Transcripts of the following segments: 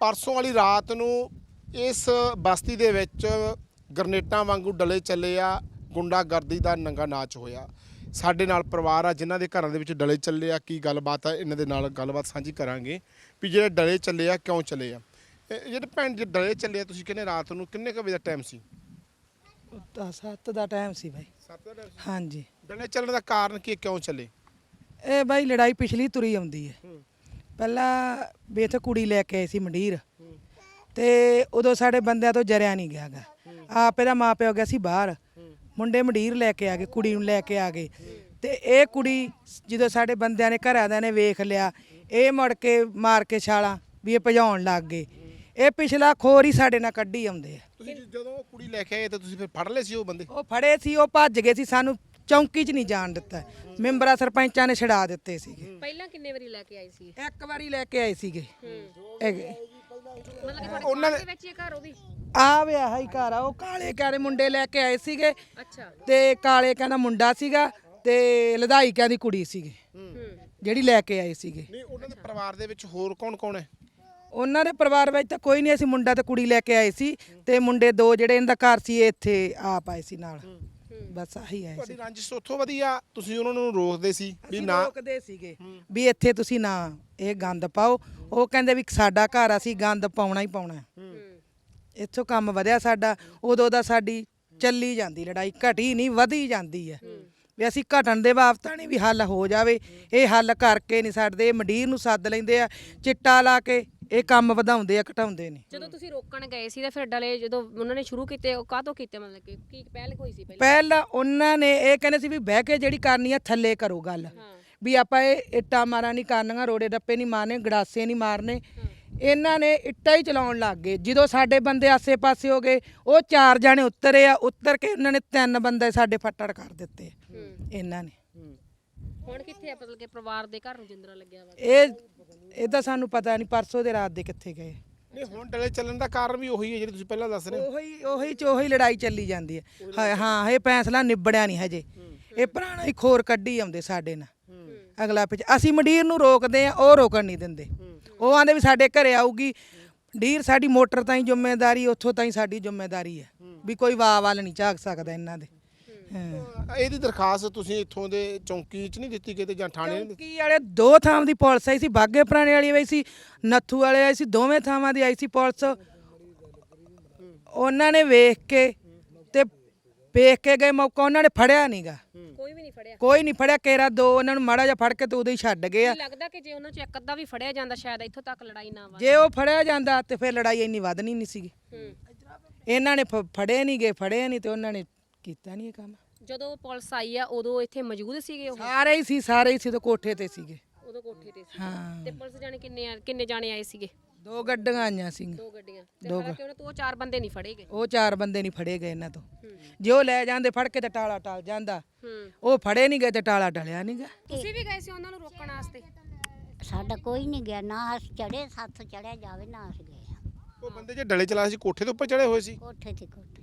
ਪਰਸੋਂ ਵਾਲੀ ਰਾਤ ਨੂੰ ਇਸ ਬਸਤੀ ਦੇ ਵਿੱਚ ਗਰਨੇਟਾਂ ਵਾਂਗੂ ਡਲੇ ਚੱਲੇ ਆ ਗੁੰਡਾਗਰਦੀ ਦਾ ਨੰਗਾ ਨਾਚ ਹੋਇਆ। ਸਾਡੇ ਨਾਲ ਪਰਿਵਾਰ ਆ ਜਿਨ੍ਹਾਂ ਦੇ ਘਰਾਂ ਦੇ ਵਿੱਚ ਡਲੇ ਚੱਲੇ ਆ ਕੀ ਗੱਲਬਾਤ ਆ ਇਹਨਾਂ ਦੇ ਨਾਲ ਗੱਲਬਾਤ ਸਾਂਝੀ ਕਰਾਂਗੇ ਵੀ ਜਿਹੜੇ ਡਲੇ ਚੱਲੇ ਆ ਕਿਉਂ ਚੱਲੇ ਆ। ਇਹ ਜਿਹੜੇ ਭੈਣ ਜੇ ਡਲੇ ਚੱਲੇ ਆ ਤੁਸੀਂ ਕਹਿੰਦੇ ਰਾਤ ਨੂੰ ਕਿੰਨੇ ਕੁ ਵਜੇ ਦਾ ਟਾਈਮ ਸੀ? ਤਾਂ ਸੱਤ ਦਾ ਟਾਈਮ ਸੀ ਬਾਈ। 7 ਦਾ ਟਾਈਮ ਹਾਂਜੀ। ਡਲੇ ਚੱਲਣ ਦਾ ਕਾਰਨ ਕੀ ਹੈ, ਕਿਉਂ ਚੱਲੇ? ਇਹ ਬਾਈ ਲੜਾਈ ਪਿਛਲੀ ਤੁਰੀ ਆਉਂਦੀ ਹੂੰ। ਪਹਿਲਾਂ ਵੀ ਇੱਥੇ ਕੁੜੀ ਲੈ ਕੇ ਆਏ ਸੀ ਮੰਡੀਰ। ਤੇ ਉਦੋਂ ਸਾਡੇ ਬੰਦਿਆਂ ਤੋਂ ਜਰਿਆ ਨਹੀਂ ਗਿਆਗਾ ਆਪ ਇਹਦਾ ਮਾਂ ਪਿਓ ਗਿਆ ਸੀ ਬਾਹਰ। ਮੁੰਡੇ ਮੰਡੀਰ ਲੈ ਕੇ ਆ ਗਏ ਕੁੜੀ ਨੂੰ ਲੈ ਕੇ ਆ ਗਏ। ਤੇ ਇਹ ਕੁੜੀ ਜਦੋਂ ਸਾਡੇ ਬੰਦਿਆਂ ਨੇ ਘਰਾਂ ਦੇ ਨੇ ਵੇਖ ਲਿਆ ਇਹ ਮੁੜ ਕੇ ਮਾਰ ਕੇ ਛਾਲਾਂ ਵੀ ਇਹ ਭਜਾਉਣ ਲੱਗ ਗਏ। ਇਹ ਪਿਛਲਾ ਖੋਰ ਹੀ ਸਾਡੇ ਨਾਲ ਕੱਢੀ ਆਉਂਦੇ ਆ। ਤੁਸੀਂ ਜਦੋਂ ਉਹ ਕੁੜੀ ਲੈ ਕੇ ਆਏ ਤਾਂ ਤੁਸੀਂ ਫਿਰ ਫੜ ਲਏ ਸੀ ਉਹ ਬੰਦੇ? ਉਹ ਫੜੇ ਸੀ ਉਹ ਭੱਜ ਗਏ ਸੀ ਸਾਨੂੰ ਚੌਂਕੀ 'ਚ ਨਹੀਂ ਜਾਣ ਦਿੱਤਾ। ਮੈਂਬਰਾਂ ਸਰਪੰਚਾਂ ਨੇ ਛਡਾ ਦਿੱਤੇ ਸੀਗੇ। ਪਹਿਲਾਂ ਕਿੰਨੇ ਵਾਰੀ ਲੈ ਕੇ ਆਈ ਸੀ? ਇੱਕ ਵਾਰੀ ਲੈ ਕੇ ਆਏ ਸੀਗੇ। ਇਹ ਮਤਲਬ ਕਿ ਤੁਹਾਡੇ ਉਹਨਾਂ ਦੇ ਵਿੱਚ ਹੀ ਘਰ ਉਹਦੀ? ਆ ਵਿਆਹ ਹੀ ਘਰ ਆ ਉਹ ਕਾਲੇ ਕਾਲੇ ਮੁੰਡੇ ਲੈ ਕੇ ਆਏ ਸੀਗੇ। ਅੱਛਾ। ਤੇ ਕਾਲੇ ਕਹਿੰਦਾ ਮੁੰਡਾ ਸੀਗਾ ਤੇ ਲਧਾਈ ਕਹਿੰਦੀ ਕੁੜੀ ਸੀਗੀ। ਜਿਹੜੀ ਲੈ ਕੇ ਆਏ ਸੀਗੇ। ਨਹੀਂ ਉਹਨਾਂ ਦੇ ਪਰਿਵਾਰ ਦੇ ਵਿੱਚ ਹੋਰ ਕੌਣ ਕੌਣ ਹੈ? ਉਹਨਾਂ ਦੇ ਪਰਿਵਾਰ ਵਿੱਚ ਤਾਂ ਕੋਈ ਨਹੀਂ ਅਸੀਂ ਮੁੰਡਾ ਤੇ ਕੁੜੀ ਲੈ ਕੇ ਆਏ ਸੀ ਤੇ ਮੁੰਡੇ ਦੋ ਜਿਹੜੇ ਇਹਨਾਂ ਦਾ ਘਰ ਸੀ ਇਹ ਇੱਥੇ ਆਪ ਆਏ ਸੀ ਨਾਲ। ਬਸ ਆਹੀ ਆਏ ਸੀ। ਤੁਹਾਡੀ ਰੰਜਿਸ਼ ਉੱਥੋਂ ਵਧੀਆ ਤੁਸੀਂ ਉਹਨਾਂ ਨੂੰ ਰੋਕਦੇ ਸੀ ਵੀ ਅਸੀਂ ਨਾ। ਰੋਕਦੇ ਸੀਗੇ ਵੀ ਇੱਥੇ ਤੁਸੀਂ ਨਾ ਇਹ ਗੰਦ ਪਾਓ। ਉਹ ਕਹਿੰਦੇ ਵੀ ਸਾਡਾ ਘਰ ਆ, ਅਸੀਂ ਗੰਦ ਪਾਉਣਾ ਹੀ ਪਾਉਣਾ। ਹੈ। ਹੂੰ। ਇੱਥੋਂ ਕੰਮ ਵਧਿਆ ਸਾਡਾ ਉਦੋਂ ਦਾ ਸਾਡੀ ਚੱਲੀ ਜਾਂਦੀ ਲੜਾਈ ਘਟੀ ਨਹੀਂ ਵਧੀ ਜਾਂਦੀ ਹੈ। ਵੀ ਅਸੀਂ ਘਟਣ ਦੇ ਬਾਬਤਾਂ ਨਹੀਂ ਵੀ ਹੱਲ ਹੋ ਜਾਵੇ ਇਹ ਹੱਲ ਕਰਕੇ ਨਹੀਂ ਛੱਡਦੇ ਇਹ ਮੰਡੀਰ ਨੂੰ ਸੱਦ ਲੈਂਦੇ ਆ ਚਿੱਟਾ ਲਾ ਕੇ ਇਹ ਕੰਮ ਵਧਾਉਂਦੇ ਆ ਘਟਾਉਂਦੇ ਨਹੀਂ ਜਦੋਂ ਤੁਸੀਂ ਰੋਕਣ ਗਏ ਸੀ ਤਾਂ ਫਿਰ ਡਲੇ ਜਦੋਂ ਉਹਨਾਂ ਨੇ ਸ਼ੁਰੂ ਕੀਤੇ ਉਹ ਕਾਹਤੋਂ ਕੀਤੇ? ਮਤਲਬ ਕਿ ਕੀ ਪਹਿਲ ਹੋਈ ਸੀ ਪਹਿਲਾਂ? ਪਹਿਲਾਂ ਉਹਨਾਂ ਨੇ ਇਹ ਕਹਿੰਦੇ ਸੀ ਵੀ ਬਹਿ ਕੇ ਜਿਹੜੀ ਕਰਨੀ ਆ ਥੱਲੇ ਕਰੋ ਗੱਲ। ਵੀ ਆਪਾਂ ਇਹ ਇੱਟਾਂ ਮਾਰਾਂ ਨਹੀਂ ਕਰਨੀਆਂ ਰੋੜੇ ਡੱਪੇ ਨਹੀਂ ਮਾਰਨੇ ਗੜਾਸੇ ਨਹੀਂ ਮਾਰਨੇ। ਇਹਨਾਂ ਨੇ ਇੱਟਾਂ ਹੀ ਚਲਾਉਣ ਲੱਗ ਗਏ। ਜਦੋਂ ਸਾਡੇ ਬੰਦੇ ਆਸੇ-ਪਾਸੇ ਹੋ ਗਏ ਉਹ ਚਾਰ ਜਾਣੇ ਉਤਰੇ ਆ ਉਤਰ ਕੇ ਉਹਨਾਂ ਨੇ ਤਿੰਨ ਬੰਦੇ ਸਾਡੇ ਫੱਟੜ ਕਰ ਦਿੱਤੇ ਇਹਨਾਂ ਨੇ। ਹੁਣ ਕਿੱਥੇ ਆ? ਮਤਲਬ ਕਿ ਪਰਿਵਾਰ ਦੇ ਘਰ ਨੂੰ ਜਿੰਦਰਾ ਲੱਗਿਆ ਵਾ। ਇਹ ਇਹ ਤਾਂ ਸਾਨੂੰ ਪਤਾ ਨਹੀਂ ਪਰਸੋਂ ਦੇ ਰਾਤ ਦੇ ਕਿੱਥੇ ਗਏ। ਨਹੀਂ ਹੁਣ ਡਲੇ ਚੱਲਣ ਦਾ ਕਾਰਨ ਵੀ ਉਹੀ ਹੈ ਜਿਹੜੀ ਤੁਸੀਂ ਪਹਿਲਾਂ ਦੱਸ ਰਹੇ ਹੋ। ਉਹੀ ਉਹੀ ਚ ਉਹੀ ਲੜਾਈ ਚੱਲੀ ਜਾਂਦੀ ਹੈ। ਹਾਂ ਹਾਂ ਇਹ ਫੈਸਲਾ ਨਿਬੜਿਆ ਨਹੀਂ ਹਜੇ। ਇਹ ਪੁਰਾਣਾ ਹੀ ਖੋਰ ਕੱਢੀ ਆਉਂਦੇ ਸਾਡੇ ਨਾਲ। ਅਗਲਾ ਪਿੱਛੇ ਅਸੀਂ ਮੰਡੀਰ ਨੂੰ ਰੋਕਦੇ ਆ ਉਹ ਰੋਕਣ ਨਹੀਂ ਦਿੰਦੇ। ਉਹ ਆਂਦੇ ਵੀ ਸਾਡੇ ਘਰੇ ਆਊਗੀ। ਡੀਰ ਸਾਡੀ ਮੋਟਰ ਤਾਂ ਹੀ ਜ਼ਿੰਮੇਵਾਰੀ ਉੱਥੋਂ ਤਾਂ ਹੀ ਸਾਡੀ ਜ਼ਿੰਮੇਵਾਰੀ ਹੈ। ਵੀ ਕੋਈ ਵਾਹ ਵੱਲ ਨਹੀਂ ਝਾਕ ਸਕਦਾ ਇਹਨਾਂ ਦੇ। ਇਹਦੀ ਦਰਖਾਸਤ ਤੁਸੀਂ ਇੱਥੋਂ ਦੇ ਚੌਂਕੀ 'ਚ ਨਹੀਂ ਦਿੱਤੀ ਕਿਤੇ ਜਾਂ ਥਾਣੇ ਨਹੀਂ ਦਿੱਤੀ? ਚੌਂਕੀ ਵਾਲੇ ਦੋ ਥਾਂ ਦੀ ਪੁਲਿਸ ਆਈ ਸੀ ਬਾਗੇ ਪੁਰਾਣੇ ਵਾਲੀ ਆਈ ਸੀ ਨੱਥੂ ਵਾਲੇ ਆਈ ਸੀ ਦੋਵੇਂ ਥਾਵਾਂ ਦੀ ਆਈ ਸੀ ਪੁਲਿਸ। ਉਹਨਾਂ ਨੇ ਵੇਖ ਕੇ ਤੇ ਵੇਖ ਕੇ ਗਏ ਮੌਕਾ ਉਹਨਾਂ ਨੇ ਫੜਿਆ ਨਹੀਂਗਾ ਕੋਈ ਵੀ ਨਹੀਂ ਫੜਿਆ। ਕੋਈ ਨਹੀਂ ਫੜਿਆ ਕੇਰਾ ਦੋ ਉਹਨਾਂ ਨੂੰ ਮਾੜਾ ਜਿਹਾ ਫੜ ਕੇ ਤੇ ਉਦੋਂ ਹੀ ਛੱਡ ਗਏ ਆ। ਲੱਗਦਾ ਕਿ ਜੇ ਉਹਨਾਂ ਚ ਇੱਕ ਅੱਧਾ ਵੀ ਫੜਿਆ ਜਾਂਦਾ ਸ਼ਾਇਦ ਇੱਥੋਂ ਤੱਕ ਲੜਾਈ ਨਾ ਵਾ ਜੇ ਉਹ ਫੜਿਆ ਜਾਂਦਾ ਤੇ ਫਿਰ ਲੜਾਈ ਇੰਨੀ ਵਧਣੀ ਨਹੀਂ ਸੀਗੀ। ਹੂੰ। ਇਹਨਾਂ ਨੇ ਫ- ਫੜੇ ਨਹੀਂ ਗਏ ਫੜੇ ਨਹੀਂ ਤੇ ਉਹਨਾਂ ਨੇ ਕੀਤਾ ਨਹੀਂ ਇਹ ਕੰਮ। ਜਦੋਂ ਪੁਲਿਸ ਆਈ ਆ ਉਦੋਂ ਇੱਥੇ ਮੌਜੂਦ ਸੀਗੇ ਉਹ? ਸਾਰੇ ਹੀ ਸੀ ਸਾਰੇ ਹੀ ਸੀ ਤੇ ਕੋਠੇ ਤੇ ਸੀਗੇ। ਉਦੋਂ ਕੋਠੇ ਤੇ ਸੀ। ਹਾਂ। ਤੇ ਪੁਲਿਸ ਜਾਣੇ ਕਿੰਨੇ ਆ- ਕਿੰਨੇ ਜਾਣੇ ਆਏ ਸੀਗੇ? ਦੋ ਗੱਡੀਆਂ ਆਈਆਂ ਸੀ ਦੋ ਗੱਡੀਆਂ। ਤੇ ਹਾਲਾਂਕਿ ਉਹਨਾਂ ਤੋਂ ਉਹ ਚਾਰ ਬੰਦੇ ਨਹੀਂ ਫੜੇ ਗਏ। ਉਹ ਚਾਰ ਬੰਦੇ ਨਹੀਂ ਫੜੇ ਗਏ ਇਹਨਾਂ ਤੋਂ। ਜੇ ਉਹ ਲੈ ਜਾਂਦੇ ਫੜ ਕੇ ਤੇ ਟਾਲਾ ਟਲ ਜਾਂਦਾ। ਹੂੰ। ਉਹ ਫੜੇ ਨਹੀਂ ਗਏ ਤੇ ਟਾਲਾ ਟਲਿਆ ਨਹੀਂ ਗਾ ਤੁਸੀਂ ਵੀ ਗਏ ਸੀ ਉਹਨਾਂ ਨੂੰ ਰੋਕਣ ਵਾਸਤੇ? ਸਾਡਾ ਕੋਈ ਨਹੀਂ ਗਿਆ ਨਾ ਅਸੀਂ ਚੜੇ ਸੱਤ ਚੜਿਆ ਜਾਵੇ ਨਾ ਅਸੀਂ ਗਏ। ਹਾਂ। ਉਹ ਬੰਦੇ ਜੇ ਡਲੇ ਚਲਾ ਸੀ ਕੋਠੇ ਦੇ ਉੱਪਰ ਚੜੇ ਹੋਏ ਸੀ? ਕੋਠੇ ਤੇ ਕੋਠੇ।